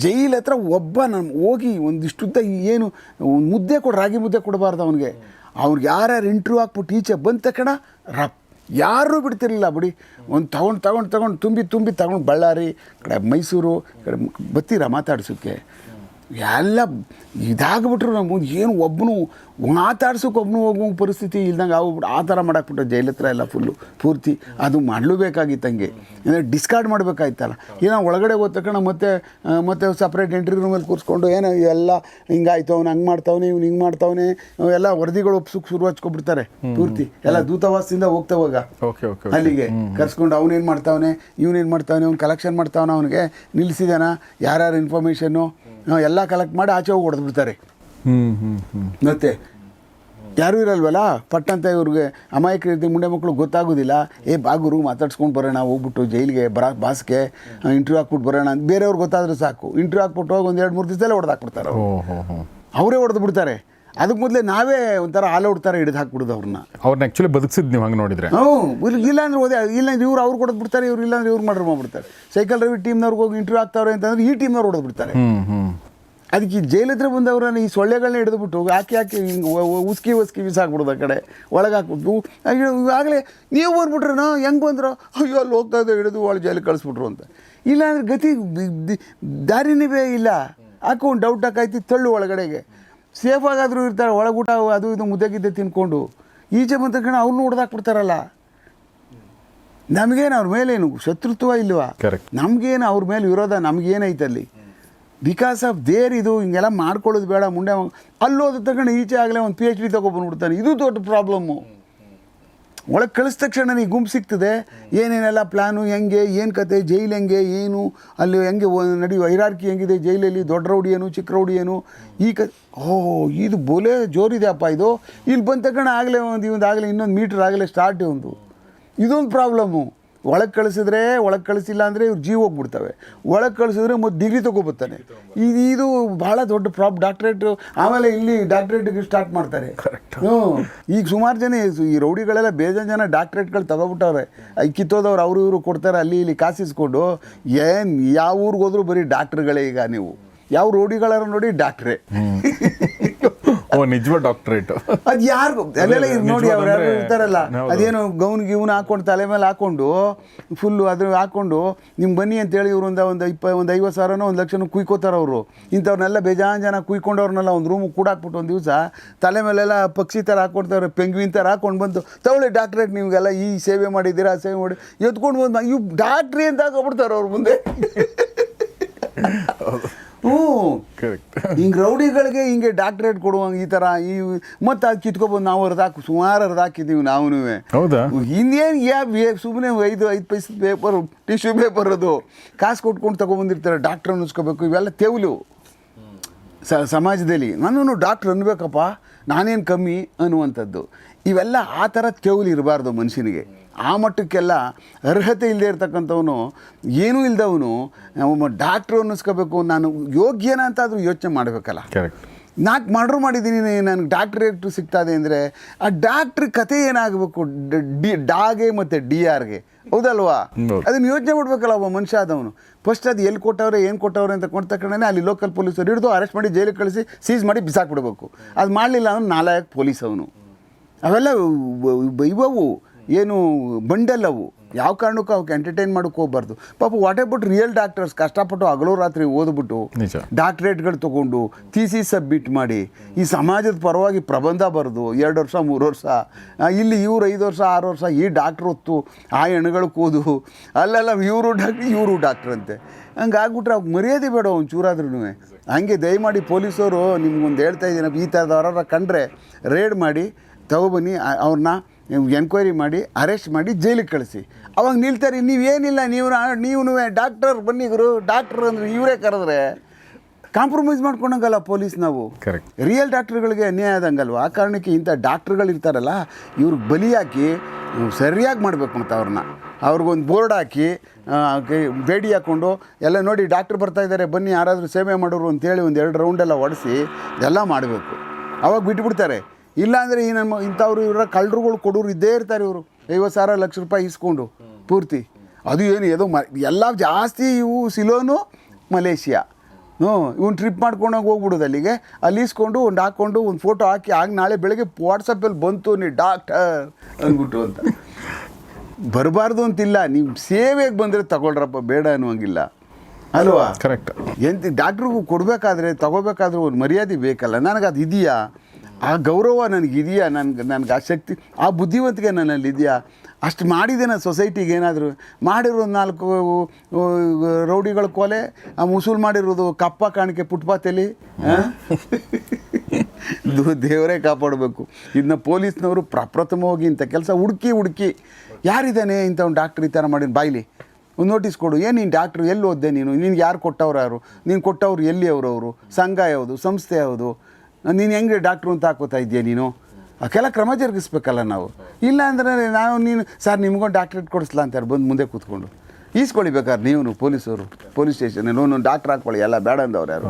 ಜೈಲ ಹತ್ರ ಒಬ್ಬ ನಾನು ಹೋಗಿ ಒಂದಿಷ್ಟುದ್ದ ಏನು ಒಂದು ಮುದ್ದೆ ಕೊಡು ರಾಗಿ ಮುದ್ದೆ ಕೊಡಬಾರ್ದು ಅವನಿಗೆ. ಅವ್ರಿಗೆ ಯಾರ್ಯಾರು ಇಂಟ್ರ್ಯೂ ಹಾಕ್ಬಿಟ್ಟು ಟೀಚರ್ ಬಂದ ತಕ್ಷಣ ರಪ್. ಯಾರೂ ಬಿಡ್ತಿರ್ಲಿಲ್ಲ ಬಿಡಿ. ಒಂದು ತಗೊಂಡು ತಗೊಂಡು ತಗೊಂಡು, ತುಂಬಿ ತುಂಬಿ ತಗೊಂಡು ಬಳ್ಳಾರಿ, ಕಡೆ ಮೈಸೂರು, ಕಡೆ ಬತ್ತೀರಾ ಮಾತಾಡ್ಸೋಕ್ಕೆ ಎಲ್ಲ ಇದಾಗ್ಬಿಟ್ರು ನಮ್ಮ ಏನು ಒಬ್ಬನು ಮಾತಾಡ್ಸೋಕೆ ಒಬ್ಬನು ಹೋಗೋ ಪರಿಸ್ಥಿತಿ ಇಲ್ದಂಗೆ ಆಗ್ಬಿಟ್ಟು ಆ ಥರ ಮಾಡಾಕ್ಬಿಟ್ಟು ಜೈಲ್ ಹತ್ರ ಎಲ್ಲ ಫುಲ್ಲು ಪೂರ್ತಿ ಅದು ಮಾಡಲೂಬೇಕಾಗಿತ್ತಂಗೆ ಅಂದರೆ ಡಿಸ್ಕಾರ್ಡ್ ಮಾಡಬೇಕಾಯ್ತಲ್ಲ. ಏನೋ ಒಳಗಡೆ ಹೋದ ತಕ್ಷಣ ಮತ್ತೆ ಮತ್ತೆ ಸಪ್ರೇಟ್ ಎಂಟ್ರಿ ರೂಮಲ್ಲಿ ಕೂರಿಸ್ಕೊಂಡು ಏನೋ ಎಲ್ಲ ಹಿಂಗಾಯ್ತು ಅವ್ನು ಹಂಗೆ ಮಾಡ್ತಾವನೆ ಇವ್ನು ಹಿಂಗೆ ಮಾಡ್ತಾವನೆ ಎಲ್ಲ ವರದಿಗಳು ಒಪ್ಸೋಕೆ ಶುರು ಹಚ್ಕೊಬಿಡ್ತಾರೆ ಪೂರ್ತಿ. ಎಲ್ಲ ದೂತಾವಾಸದಿಂದ ಹೋಗ್ತಾವಾಗ ಓಕೆ ಓಕೆ ಅಲ್ಲಿಗೆ ಕರ್ಸ್ಕೊಂಡು ಅವನೇನು ಮಾಡ್ತಾವನೆ ಇವನೇನು ಮಾಡ್ತಾವನೆ ಅವ್ನು ಕಲೆಕ್ಷನ್ ಮಾಡ್ತಾವನ ಅವನಿಗೆ ನಿಲ್ಲಿಸಿದಾನ ಯಾರ್ಯಾರು ಇನ್ಫಾರ್ಮೇಷನ್ನು ಎಲ್ಲ ಕಲೆಕ್ಟ್ ಮಾಡಿ ಆಚೆ ಹೋಗಿ ಹ್ಞೂ ಹ್ಞೂ ಮತ್ತೆ ಯಾರೂ ಇರಲ್ವಲ್ಲ? ಪಟ್ಟಂತ ಇವ್ರಿಗೆ ರೀತಿ ಮುಂಡೆ ಮಕ್ಕಳು ಗೊತ್ತಾಗೋದಿಲ್ಲ. ಏ ಬಾಗುರು ಮಾತಾಡ್ಸ್ಕೊಂಡು ಬರೋಣ ಹೋಗ್ಬಿಟ್ಟು ಜೈಲಿಗೆ ಬರ ಬಾಸ್ಗೆ ಇಂಟ್ರ್ಯೂ ಹಾಕ್ಬಿಟ್ಟು ಬರೋಣ ಅಂತ ಬೇರೆಯವ್ರಿಗೆ ಗೊತ್ತಾದ್ರೆ ಸಾಕು. ಇಂಟ್ರ್ಯೂ ಹಾಕ್ಬಿಟ್ಟು ಹೋಗಿ ಒಂದು ಎರಡು ಮೂರು ದಿವಸದಲ್ಲೇ ಹೊಡೆದಾಕ್ಬಿಡ್ತಾರೆ ಅವರೇ ಹೊಡೆದು ಬಿಡ್ತಾರೆ. ಅದಕ್ಕೆ ಮೊದಲೇ ನಾವೇ ಒಂಥರ ಆಲ್ ಔಟ್ ಥರ ಹಿಡಿದು ಹಾಕ್ಬಿಡೋದು ಅವ್ರನ್ನ. ಅವ್ರನ್ನ ಆ್ಯಕ್ಚುಲಿ ಬದುಕಿಸಿದ್ ನೀವು ಹಂಗೆ ನೋಡಿದ್ರೆ. ಹ್ಞೂ ಇಲ್ಲ ಇಲ್ಲಾಂದ್ರೆ ಓದೇ ಇಲ್ಲಾಂದ್ರೆ ಇವ್ರು ಅವ್ರು ಕೊಡೋದು ಬಿಡ್ತಾರೆ ಇವ್ರು ಇಲ್ಲಾಂದ್ರೆ ಇವ್ರು ಮಾಡ್ರು ಮಾಡ್ಬಿಡ್ತಾರೆ. ಸೈಕಲ್ ರವಿ ಟೀಮ್ನವ್ರಿಗೆ ಹೋಗಿ ಇಂಟರ್ವ್ಯೂ ಆಗ್ತಾವ್ರೆ ಅಂತಂದ್ರೆ ಈ ಟೀಮ್ನವ್ರು ಹೊಡೆದು ಬಿಡ್ತಾರೆ. ಅದಕ್ಕೆ ಈ ಜೈಲ್ ಹತ್ರ ಬಂದವ್ರನ್ನ ಈ ಸೊಳ್ಳೆಗಳನ್ನ ಹಿಡಿದ್ಬಿಟ್ಟು ಹಾಕಿ ಹಾಕಿ ಹಿಂಗೆ ಉಸ್ಕಿ ಉಸ್ಕಿ ಬಿಸಾಕ್ಬಿಡೋದು ಆ ಕಡೆ ಒಳಗೆ ಹಾಕ್ಬಿಟ್ಟು. ಆಗಲೇ ನೀವು ಬಂದ್ಬಿಟ್ರೇನೋ ಹೆಂಗೆ ಬಂದ್ರು? ಅಯ್ಯೋ ಅಲ್ಲಿ ಹೋಗ್ತಾ ಇದ್ದೆ ಹಿಡಿದು ಒಳ ಜೈಲಿಗೆ ಕಳಿಸ್ಬಿಟ್ರು ಅಂತ. ಇಲ್ಲಾಂದ್ರೆ ಗತಿ ಬಿ- ದಿ- ದಾರಿನೇ ಇಲ್ಲ. ಹಾಕೊಂಡು ಡೌಟ್ ಹಾಕಾಯ್ತು ತಳ್ಳು ಒಳಗಡೆಗೆ. ಸೇಫಾಗಾದರೂ ಇರ್ತಾರೆ ಒಳಗೂಟ ಅದು ಇದು ಮುದ್ದೆ ಗಿದ್ದೆ ತಿನ್ಕೊಂಡು. ಈಚೆ ಬಂದ ತಕ್ಷಣ ಅವ್ರನ್ನೂ ಹೊಡೆದಾಕ್ಬಿಡ್ತಾರಲ್ಲ. ನಮಗೇನು ಅವ್ರ ಮೇಲೇನು? ಶತ್ರುತ್ವ ಇಲ್ವಾ. ನಮಗೇನು ಅವ್ರ ಮೇಲೆ ವಿರೋಧ? ನಮಗೇನೈತಲ್ಲಿ ಬಿಕಾಸ್ ಆಫ್ ದೇರ್ ಇದು ಹಿಂಗೆಲ್ಲ ಮಾಡ್ಕೊಳ್ಳೋದು ಬೇಡ ಮುಂಡೆ ಅಲ್ಲೋದ ತಕ್ಷಣ ಈಚೆ ಆಗಲೇ ಒಂದು ಪಿ ಎಚ್ ಡಿ ತೊಗೊಬಂದ್ಬಿಡ್ತಾನೆ ಇದು ದೊಡ್ಡ ಪ್ರಾಬ್ಲಮ್ಮು ಒಳಗೆ ಕಳಿಸಿದ ತಕ್ಷಣ ನನಗೆ ಗುಂಪು ಸಿಗ್ತದೆ. ಏನೇನೆಲ್ಲ ಪ್ಲ್ಯಾನು ಹೆಂಗೆ, ಏನು ಕತೆ, ಜೈಲು ಹೆಂಗೆ, ಏನು, ಅಲ್ಲಿ ಹೆಂಗೆ ನಡೆಯುವ ಐರಾರ್ಕಿ ಹೆಂಗಿದೆ, ಜೈಲಲ್ಲಿ ದೊಡ್ಡ ರೌಡಿ ಏನು, ಚಿಕ್ಕ ರೌಡಿ ಏನು, ಈ ಕ ಓ ಇದು ಬೋಲೆ ಜೋರಿದೆಯಪ್ಪ ಇದು. ಇಲ್ಲಿ ಬಂದ ತಕ್ಷಣ ಆಗಲೇ ಒಂದು, ಇವೊಂದು ಆಗಲೇ ಇನ್ನೊಂದು ಮೀಟ್ರ್ ಆಗಲೇ ಸ್ಟಾರ್ಟ್ ಒಂದು ಇದೊಂದು ಪ್ರಾಬ್ಲಮ್ಮು ಒಳಗೆ ಕಳಿಸಿದ್ರೆ ಒಳಗೆ ಕಳಿಸಿಲ್ಲ ಅಂದರೆ ಇವ್ರು ಜೀವ ಹೋಗ್ಬಿಡ್ತವೆ. ಒಳಗೆ ಕಳಿಸಿದ್ರೆ ಮತ್ತು ಡಿಗ್ರಿ ತೊಗೊಬರ್ತಾನೆ. ಇದು ಇದು ಭಾಳ ದೊಡ್ಡ ಪ್ರಾಬ್ ಡಾಕ್ಟ್ರೇಟ್ ಆಮೇಲೆ ಇಲ್ಲಿ ಡಾಕ್ಟ್ರೇಟ್ಗೆ ಸ್ಟಾರ್ಟ್ ಮಾಡ್ತಾರೆ. ಹ್ಞೂ. ಈಗ ಸುಮಾರು ಜನ ಈ- ರೌಡಿಗಳೆಲ್ಲ ಬೇಜಾನ್ ಜನ ಡಾಕ್ಟ್ರೇಟ್ಗಳು ತಗೊಬಿಟ್ಟವ್ರೆ. ಕಿತ್ತೋದವ್ರು ಅವರು ಇವರು ಕೊಡ್ತಾರೆ ಅಲ್ಲಿ ಇಲ್ಲಿ ಕಾಸಿಸ್ಕೊಂಡು ಏನು ಯಾವ ಊರಿಗೆ ಹೋದ್ರೂ ಬರೀ ಡಾಕ್ಟ್ರುಗಳೇ ಈಗ ನೀವು. ಯಾವ ರೌಡಿಗಳಾರ ನೋಡಿ ಡಾಕ್ಟ್ರೇ ಓ ನಿಜವ ಡಾಕ್ಟ್ರೇಟ್. ಅದು ಯಾರಿಗೂ ಅಲ್ಲೆಲ್ಲ ಇದ್ ನೋಡಿ ಅವ್ರು ಯಾರು ಇರ್ತಾರಲ್ಲ. ಅದೇನು ಗೌನ್ ಗಿವ್ನ ಹಾಕೊಂಡು ತಲೆ ಮೇಲೆ ಹಾಕೊಂಡು ಫುಲ್ಲು ಅದ್ರ ಹಾಕೊಂಡು ನಿಮ್ಗೆ ಬನ್ನಿ ಅಂತೇಳಿ ಇವ್ರು ಒಂದು ಒಂದು ಇಪ್ಪ ಒಂದು ಐವತ್ತು ಸಾವಿರನೋ ಒಂದು ಲಕ್ಷನೂ ಕುಯ್ಕೋತಾರೆ ಅವರು. ಇಂಥವ್ರನ್ನೆಲ್ಲ ಬೇಜಾನ್ ಜನ ಕುಯ್ಕೊಂಡವ್ರನ್ನೆಲ್ಲ ಒಂದು ರೂಮ್ ಕೂಡಾಕ್ಬಿಟ್ಟು ಒಂದು ದಿವಸ ತಲೆ ಮೇಲೆಲ್ಲ ಪಕ್ಷಿ ಥರ ಹಾಕ್ಕೊಡ್ತಾರೆ ಪೆಂಗ್ವಿನ್ ಥರ ಹಾಕೊಂಡು ಬಂದು ತಗೊಳ್ಳಿ ಡಾಕ್ಟ್ರೇಟ್ ನಿಮಗೆಲ್ಲ ಈ ಸೇವೆ ಮಾಡಿದ್ದೀರಾ ಆ ಸೇವೆ ಮಾಡಿ ಎತ್ಕೊಂಡು ಬಂದು ಇವು ಡಾಕ್ಟ್ರಿ ಅಂತ ಹಾಕೋಬಿಡ್ತಾರೆ ಅವ್ರ ಮುಂದೆ. ಹ್ಞೂ. ಕರೆಕ್ಟ್ ಹಿಂಗೆ ರೌಡಿಗಳಿಗೆ ಹಿಂಗೆ ಡಾಕ್ಟ್ರೇಟ್ ಕೊಡುವಂಗೆ ಈ ಥರ ಈ ಮತ್ತೆ ಅದು ಕಿತ್ಕೊಬೋದು ನಾವು ಹರಿದಾಕ್ ಸುಮಾರು ಹರಿದಾಕಿದ್ದೀವಿ ನಾವು ಹೌದಾ? ಇನ್ನೇನು ಯಾ ಸುಮ್ಮನೆ ಐದು ಐದು ಪೈಸೆ ಪೇಪರ್ ಟಿಶ್ಯೂ ಪೇಪರ್ ಅದು ಕಾಸು ಕೊಟ್ಕೊಂಡು ತಗೊಬಂದಿರ್ತಾರೆ ಡಾಕ್ಟ್ರ್ ಅನ್ನಿಸ್ಕೋಬೇಕು ಇವೆಲ್ಲ ತೆವಲು. ಸ ಸಮಾಜದಲ್ಲಿ. ನಾನು ಡಾಕ್ಟ್ರ್ ಅನ್ಬೇಕಪ್ಪ ನಾನೇನು ಕಮ್ಮಿ ಅನ್ನುವಂಥದ್ದು. ಇವೆಲ್ಲ ಆ ಥರ ತೆವಲು ಇರಬಾರ್ದು ಮನುಷ್ಯನಿಗೆ. ಆ ಮಟ್ಟಕ್ಕೆಲ್ಲ ಅರ್ಹತೆ ಇಲ್ಲದೆ ಇರ್ತಕ್ಕಂಥವನು ಏನೂ ಇಲ್ಲದವನು ಒಬ್ಬ ಡಾಕ್ಟ್ರು ಅನ್ನಿಸ್ಕೋಬೇಕು ನಾನು ಯೋಗ್ಯನ ಅಂತಾದರೂ ಯೋಚನೆ ಮಾಡಬೇಕಲ್ಲ. ಕರೆಕ್ಟ್ ನಾಲ್ಕು ಮರ್ಡ್ರ್ ಮಾಡಿದ್ದೀನಿ ನನಗೆ ಡಾಕ್ಟ್ರೇಟ್ ಇದೆ ಅಂದರೆ ಆ ಡಾಕ್ಟ್ರ್ ಕತೆ ಏನಾಗಬೇಕು ಡಿ ಡಾಗೆ ಮತ್ತು ಡಿ ಆರ್ಗೆ ಹೌದಲ್ವಾ ಅದನ್ನು ಯೋಚನೆ ಮಾಡ್ಬೇಕಲ್ಲ ಒಬ್ಬ ಮನುಷ್ಯ ಆದವನು. ಫಸ್ಟ್ ಅದು ಎಲ್ಲಿ ಕೊಟ್ಟವ್ರೆ ಏನು ಕೊಟ್ಟವ್ರೆ ಅಂತ ಕೊಟ್ಟ ತಕ್ಷಣ ಅಲ್ಲಿ ಲೋಕಲ್ ಪೊಲೀಸರು ಹಿಡಿದು ಅರೆಸ್ಟ್ ಮಾಡಿ ಜೈಲಿಗೆ ಕಳಿಸಿ ಸೀಸ್ ಮಾಡಿ ಬಿಸಾಕ್ಬಿಡ್ಬೇಕು. ಅದು ಮಾಡಲಿಲ್ಲ ಅವನು ನಾಲಾಯಕ್ ಪೊಲೀಸ್ ಅವನು ಅವೆಲ್ಲ ಇವ್- ಇವವು ಏನು ಬಂಡಲ್ ಅವು ಯಾವ ಕಾರಣಕ್ಕೂ ಅವಕ್ಕೆ ಎಂಟರ್ಟೈನ್ ಮಾಡೋಕೆ ಹೋಗ್ಬಾರ್ದು. ಪಾಪ ವಾಟ್ ಅಬೌಟ್ ರಿಯಲ್ ಡಾಕ್ಟರ್ಸ್ ಕಷ್ಟಪಟ್ಟು ಹಗಲು ರಾತ್ರಿ ಓದ್ಬಿಟ್ಟು. ಡಾಕ್ಟ್ರೇಟ್ಗಳು ತೊಗೊಂಡು ಸಿ ಸಬ್ಮಿಟ್ ಮಾಡಿ ಈ ಸಮಾಜದ ಪರವಾಗಿ ಪ್ರಬಂಧ ಬರೆದು ಎರಡು ವರ್ಷ ಮೂರು ವರ್ಷ ಇಲ್ಲಿ ಇವ್ರು ಐದು ವರ್ಷ ಆರು ವರ್ಷ ಈ ಡಾಕ್ಟ್ರ್ ಹೊತ್ತು ಆ ಹೆಣ್ಗಳು ಕೂದು ಅಲ್ಲೆಲ್ಲ ಇವರು ಡಾಕ್ಟ್ರ್ ಇವರು ಡಾಕ್ಟ್ರ್ ಅಂತೆ. ಹಂಗೆ ಆಗ್ಬಿಟ್ರೆ ಅವ್ರು ಮರ್ಯಾದೆ ಬೇಡ ಒಂಚೂರಾದ್ರೂ ಹಂಗೆ ದಯಮಾಡಿ ಪೊಲೀಸವರು ನಿಮ್ಗೊಂದು ಹೇಳ್ತಾ ಇದ್ದೀನಪ್ಪ ಈ ಥರದವರ ಕಂಡ್ರೆ ರೇಡ್ ಮಾಡಿ ತಗೊಬನ್ನಿ ಅವ್ರನ್ನ ಎನ್ಕ್ವೈರಿ ಮಾಡಿ ಅರೆಸ್ಟ್ ಮಾಡಿ ಜೈಲಿಗೆ ಕಳಿಸಿ. ಅವಾಗ ನಿಲ್ತಾರೆ ನೀವೇನಿಲ್ಲ ನೀವು ನೀವು ಡಾಕ್ಟರ್ ಬನ್ನಿ ಗುರು ಡಾಕ್ಟರ್ ಅಂದ್ರೆ ಇವರೇ ಕರೆದ್ರೆ ಕಾಂಪ್ರಮೈಸ್ ಮಾಡ್ಕೊಂಡಂಗಲ್ಲ ಪೊಲೀಸ್ ನಾವು. ಕರೆಕ್ಟ್ ರಿಯಲ್ ಡಾಕ್ಟ್ರುಗಳಿಗೆ ಅನ್ಯಾಯ ಆದಂಗಲ್ವ? ಆ ಕಾರಣಕ್ಕೆ ಇಂಥ ಡಾಕ್ಟ್ರುಗಳು ಇರ್ತಾರಲ್ಲ ಇವ್ರಿಗೆ ಬಲಿ ಹಾಕಿ ಸರಿಯಾಗಿ ಮಾಡಬೇಕು ಮತ್ತು ಅವ್ರನ್ನ. ಅವ್ರಿಗೊಂದು ಬೋರ್ಡ್ ಹಾಕಿ ಬೇಡಿ ಹಾಕ್ಕೊಂಡು ಎಲ್ಲ ನೋಡಿ ಡಾಕ್ಟ್ರ್ ಬರ್ತಾ ಇದ್ದಾರೆ ಬನ್ನಿ ಯಾರಾದರೂ ಸೇವೆ ಮಾಡೋರು ಅಂತೇಳಿ ಒಂದು ಎರಡು ರೌಂಡೆಲ್ಲ ಹೊಡೆಸಿ ಎಲ್ಲ ಮಾಡಬೇಕು. ಅವಾಗ ಬಿಟ್ಬಿಡ್ತಾರೆ. ಇಲ್ಲಾಂದರೆ ಈ ನಮ್ಮ ಇಂಥವ್ರು ಇವರ ಕಳ್ಳರುಗಳು ಕೊಡೋರು ಇದ್ದೇ ಇರ್ತಾರೆ ಇವರು. ಐವತ್ತು ಸಾವಿರ ಲಕ್ಷ ರೂಪಾಯಿ ಇಸ್ಕೊಂಡು ಪೂರ್ತಿ. ಅದು ಏನು ಏನೋ ಮ ಎಲ್ಲ ಜಾಸ್ತಿ ಇವು ಸಿಲೋನು ಮಲೇಷಿಯಾ. ಹ್ಞೂ ಇವ್ನು ಟ್ರಿಪ್ ಮಾಡ್ಕೊಂಡೋಗಿ ಹೋಗ್ಬಿಡೋದು ಅಲ್ಲಿಗೆ. ಅಲ್ಲಿ ಇಸ್ಕೊಂಡು ಒಂದು ಹಾಕ್ಕೊಂಡು ಒಂದು ಫೋಟೋ ಹಾಕಿ ಆಗ ನಾಳೆ ಬೆಳಗ್ಗೆ ವಾಟ್ಸಪ್ಪಲ್ಲಿ ಬಂತು ನೀ ಡಾಕ್ಟರ್ ಅಂದ್ಬಿಟ್ಟು ಅಂತ. ಬರಬಾರ್ದು ಅಂತಿಲ್ಲ ನಿಮ್ಮ ಸೇವೆಗೆ ಬಂದರೆ ತಗೊಳ್ರಪ್ಪ ಬೇಡ ಅನ್ನುವಂಗಿಲ್ಲ. ಅಲ್ವಾ? ಕರೆಕ್ಟ್ ಎಂತ ಡಾಕ್ಟ್ರಿಗೂ ಕೊಡಬೇಕಾದ್ರೆ ತಗೋಬೇಕಾದ್ರೆ ಒಂದು ಮರ್ಯಾದೆ ಬೇಕಲ್ಲ. ನನಗೆ ಅದು ಇದೆಯಾ? ಆ ಗೌರವ ನನಗಿದೆಯಾ? ನನಗೆ ನನಗೆ ಆ ಶಕ್ತಿ ಆ ಬುದ್ಧಿವಂತಿಕೆ ನನ್ನಲ್ಲಿ ಇದೆಯಾ? ಅಷ್ಟು ಮಾಡಿದೆ ನಾನು ಸೊಸೈಟಿಗೆ ಏನಾದರೂ? ಮಾಡಿರೋ ನಾಲ್ಕು ರೌಡಿಗಳ ಕೊಲೆ, ಆ ಮುಸುಲ್ ಮಾಡಿರೋದು ಕಪ್ಪ ಕಾಣಿಕೆ ಫುಟ್ಪಾತಲ್ಲಿ ದೇವರೇ ಕಾಪಾಡಬೇಕು. ಇದನ್ನ ಪೊಲೀಸ್ನವರು ಪ್ರಪ್ರಥಮವಾಗಿ ಇಂಥ ಕೆಲಸ ಹುಡುಕಿ ಹುಡುಕಿ. ಯಾರಿದ್ದಾನೆ ಇಂಥ ಒಂದು ಡಾಕ್ಟ್ರ್ ಈ ಥರ ಮಾಡಿನ ಬಾಯ್ಲಿ, ಒಂದು ನೋಟಿಸ್ ಕೊಡು. ಏನು ನೀನು ಡಾಕ್ಟ್ರು ಎಲ್ಲಿ ಓದ್ದೆ ನೀನು? ನಿನ್ಗೆ ಯಾರು ಕೊಟ್ಟವ್ರು ಯಾರು? ನೀನು ಕೊಟ್ಟವ್ರು ಎಲ್ಲಿ ಅವರವರು ಸಂಘ ಯಾವುದು? ಸಂಸ್ಥೆ ಯಾವುದು? ನೀನು ಹೆಂಗೆ ಡಾಕ್ಟ್ರು ಅಂತ ಹಾಕೋತಾ ಇದೆಯಾ ನೀನು? ಕೆಲ ಕ್ರಮ ಜರುಗಿಸ್ಬೇಕಲ್ಲ ನಾವು. ಇಲ್ಲ ಅಂದ್ರೆ ನಾವು ನೀನು ಸರ್ ನಿಮ್ಗೊಂದು ಡಾಕ್ಟ್ರೇಟ್ ಕೊಡಿಸ್ಲಾ ಅಂತಾರೆ ಬಂದು ಮುಂದೆ ಕೂತ್ಕೊಂಡು. ಈಸ್ಕೊಳ್ಳಿ ಬೇಕಾದ್ರೆ ನೀವು ಪೊಲೀಸರು ಪೊಲೀಸ್ ಸ್ಟೇಷನ್ ಒಂದು ಡಾಕ್ಟ್ರ್ ಹಾಕ್ಕೊಳ್ಳಿ ಎಲ್ಲ ಬೇಡ ಅಂದವ್ರು ಯಾರು?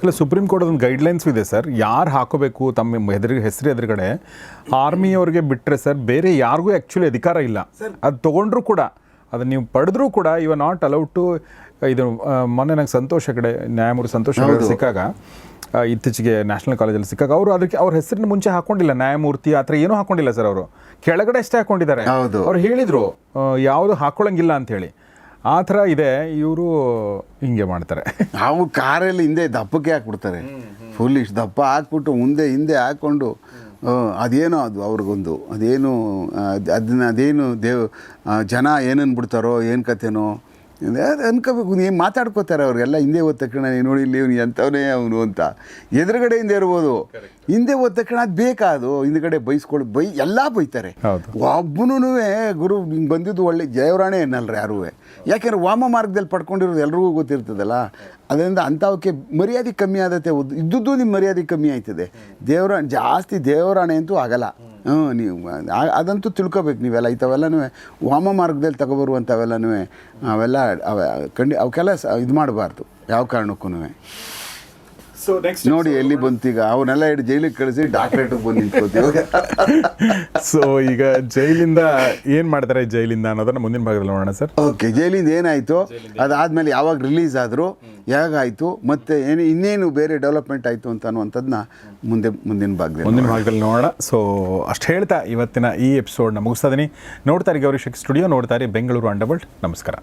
ಇಲ್ಲ ಸುಪ್ರೀಂ ಕೋರ್ಟ್ ಒಂದು ಗೈಡ್ಲೈನ್ಸ್ ಇದೆ ಸರ್ ಯಾರು ಹಾಕೋಬೇಕು ತಮ್ಮ ಹೆದರಿಗೆ ಹೆಸರು ಎದುರುಗಡೆ ಆರ್ಮಿಯವ್ರಿಗೆ ಬಿಟ್ಟರೆ ಸರ್ ಬೇರೆ ಯಾರಿಗೂ ಆ್ಯಕ್ಚುಲಿ ಅಧಿಕಾರ ಇಲ್ಲ. ಅದು ತೊಗೊಂಡ್ರು ಕೂಡ ಅದನ್ನು ನೀವು ಪಡೆದ್ರೂ ಕೂಡ ಇವ ನಾಟ್ ಅಲೌಡ್ ಟು ಇದು ಮೊನ್ನೆ ನಂಗೆ ಸಂತೋಷ ಕಡೆ ನ್ಯಾಯಮೂರ್ತಿ ಸಂತೋಷ ಕಡೆ ಸಿಕ್ಕಾಗ ಇತ್ತೀಚೆಗೆ ನ್ಯಾಷನಲ್ ಕಾಲೇಜಲ್ಲಿ ಸಿಕ್ಕಾಗ ಅವರು ಅದಕ್ಕೆ ಅವ್ರ ಹೆಸರಿನ ಮುಂಚೆ ಹಾಕೊಂಡಿಲ್ಲ. ನ್ಯಾಯಮೂರ್ತಿ ಆ ಥರ ಏನೂ ಹಾಕೊಂಡಿಲ್ಲ ಸರ್ ಅವರು. ಕೆಳಗಡೆ ಅಷ್ಟೇ ಹಾಕೊಂಡಿದ್ದಾರೆ. ಹೌದು. ಅವ್ರು ಹೇಳಿದರು ಯಾವುದು ಹಾಕೊಳ್ಳಂಗಿಲ್ಲ ಅಂಥೇಳಿ ಆ ಥರ ಇದೆ ಇವರು ಹಿಂಗೆ ಮಾಡ್ತಾರೆ. ಅವು ಕಾರಲ್ಲಿ ಹಿಂದೆ ದಪ್ಪಕ್ಕೆ ಹಾಕ್ಬಿಡ್ತಾರೆ. ಫುಲ್ ಇಷ್ಟು ದಪ್ಪ ಹಾಕ್ಬಿಟ್ಟು ಮುಂದೆ ಹಿಂದೆ ಹಾಕ್ಕೊಂಡು ಅದೇನೋ ಅದು ಅವ್ರಿಗೊಂದು. ಅದೇನು ಅದನ್ನ ಅದೇನು ದೇವ್ ಜನ ಏನನ್ನು ಬಿಡ್ತಾರೋ ಏನು ಅದು ಅನ್ಕೋಬೇಕು. ಏನು ಮಾತಾಡ್ಕೋತಾರೆ ಅವ್ರಿಗೆಲ್ಲ ಹಿಂದೆ ಹೋದ ತಕ್ಷಣ ನೀನು ನೋಡಿ ಇಲ್ಲಿ ಇವ್ನು ಎಂಥವನೇ ಅವನು ಅಂತ. ಎದುರುಗಡೆಯಿಂದ ಇರ್ಬೋದು. ಹಿಂದೆ ಹೋದ ತಕ್ಷಣ ಅದು ಬೇಕಾ ಅದು? ಹಿಂದ್ಗಡೆ ಬೈಸ್ಕೊಳ್ಳಿ ಬೈ ಎಲ್ಲ ಬೈತಾರೆ. ಒಬ್ಬನೂ ಗುರು ಹಿಂಗೆ ಬಂದಿದ್ದು ಒಳ್ಳೆ ಜಯವರಾಣೆ ಏನಲ್ರಿ ಯಾರೂ ಯಾಕೆಂದ್ರೆ ವಾಮ ಮಾರ್ಗದಲ್ಲಿ ಪಡ್ಕೊಂಡಿರೋದು ಎಲ್ರಿಗೂ ಗೊತ್ತಿರ್ತದಲ್ಲ? ಅದರಿಂದ ಅಂಥವಕ್ಕೆ ಮರ್ಯಾದೆ ಕಮ್ಮಿ ಆದತೆ ಇದ್ದದ್ದು ನಿಮ್ಮ ಮರ್ಯಾದೆ ಕಮ್ಮಿ ಆಯ್ತದೆ. ದೇವರ ಜಾಸ್ತಿ ದೇವರಾಣೆ ಅಂತೂ ಆಗಲ್ಲ. ಹ್ಞೂ, ನೀವು ಅದಂತೂ ತಿಳ್ಕೊಬೇಕು. ನೀವೆಲ್ಲ ಇಂಥವೆಲ್ಲನೂ ವಾಮ ಮಾರ್ಗದಲ್ಲಿ ತಗೊಬರುವಂಥವೆಲ್ಲನೂ ಅವೆಲ್ಲ ಅವ, ಖಂಡಿ ಅವಕ್ಕೆಲ್ಲ ಇದು ಮಾಡಬಾರ್ದು, ಯಾವ ಕಾರಣಕ್ಕೂ ಸೊ ನೆಕ್ಸ್ಟ್ ನೋಡಿ ಎಲ್ಲಿ ಬಂತೀಗ? ಅವನ್ನೆಲ್ಲ ಹಿಡಿದು ಜೈಲಿಗೆ ಕಳಿಸಿ ಡಾಕ್ಟ್ರೇಟಿಗೆ ಬಂದು ನಿಂತ್ಕೋತೀವಿ ಸೊ (laughs) ಈಗ ಜೈಲಿಂದ ಏನು ಮಾಡ್ತಾರೆ ಜೈಲಿಂದ ಅನ್ನೋದನ್ನ ಮುಂದಿನ ಭಾಗದಲ್ಲಿ ನೋಡೋಣ ಸರ್. ಓಕೆ ಜೈಲಿಂದ ಏನಾಯಿತು? ಅದಾದಮೇಲೆ ಯಾವಾಗ ರಿಲೀಸ್ ಆದರು ಯಾಗಾಯಿತು ಮತ್ತು ಏನು ಇನ್ನೇನು ಬೇರೆ ಡೆವಲಪ್ಮೆಂಟ್ ಆಯಿತು ಅಂತ ಅನ್ನುವಂಥದ್ದನ್ನ ಮುಂದೆ ಮುಂದಿನ ಭಾಗದಲ್ಲಿ ಮುಂದಿನ ಭಾಗದಲ್ಲಿ ನೋಡೋಣ. ಸೊ ಅಷ್ಟು ಹೇಳ್ತಾ ಇವತ್ತಿನ ಈ ಎಪಿಸೋಡ್ನ ಮುಗಿಸ್ತಾ ಇದೀನಿ. ನೋಡ್ತಾರೆ ಗೌರಿ ಶೆಕ್ ಸ್ಟುಡಿಯೋ ನೋಡ್ತಾರೆ ಬೆಂಗಳೂರು ಅಂಡರ್ವರ್ಲ್ಡ್ ನಮಸ್ಕಾರ.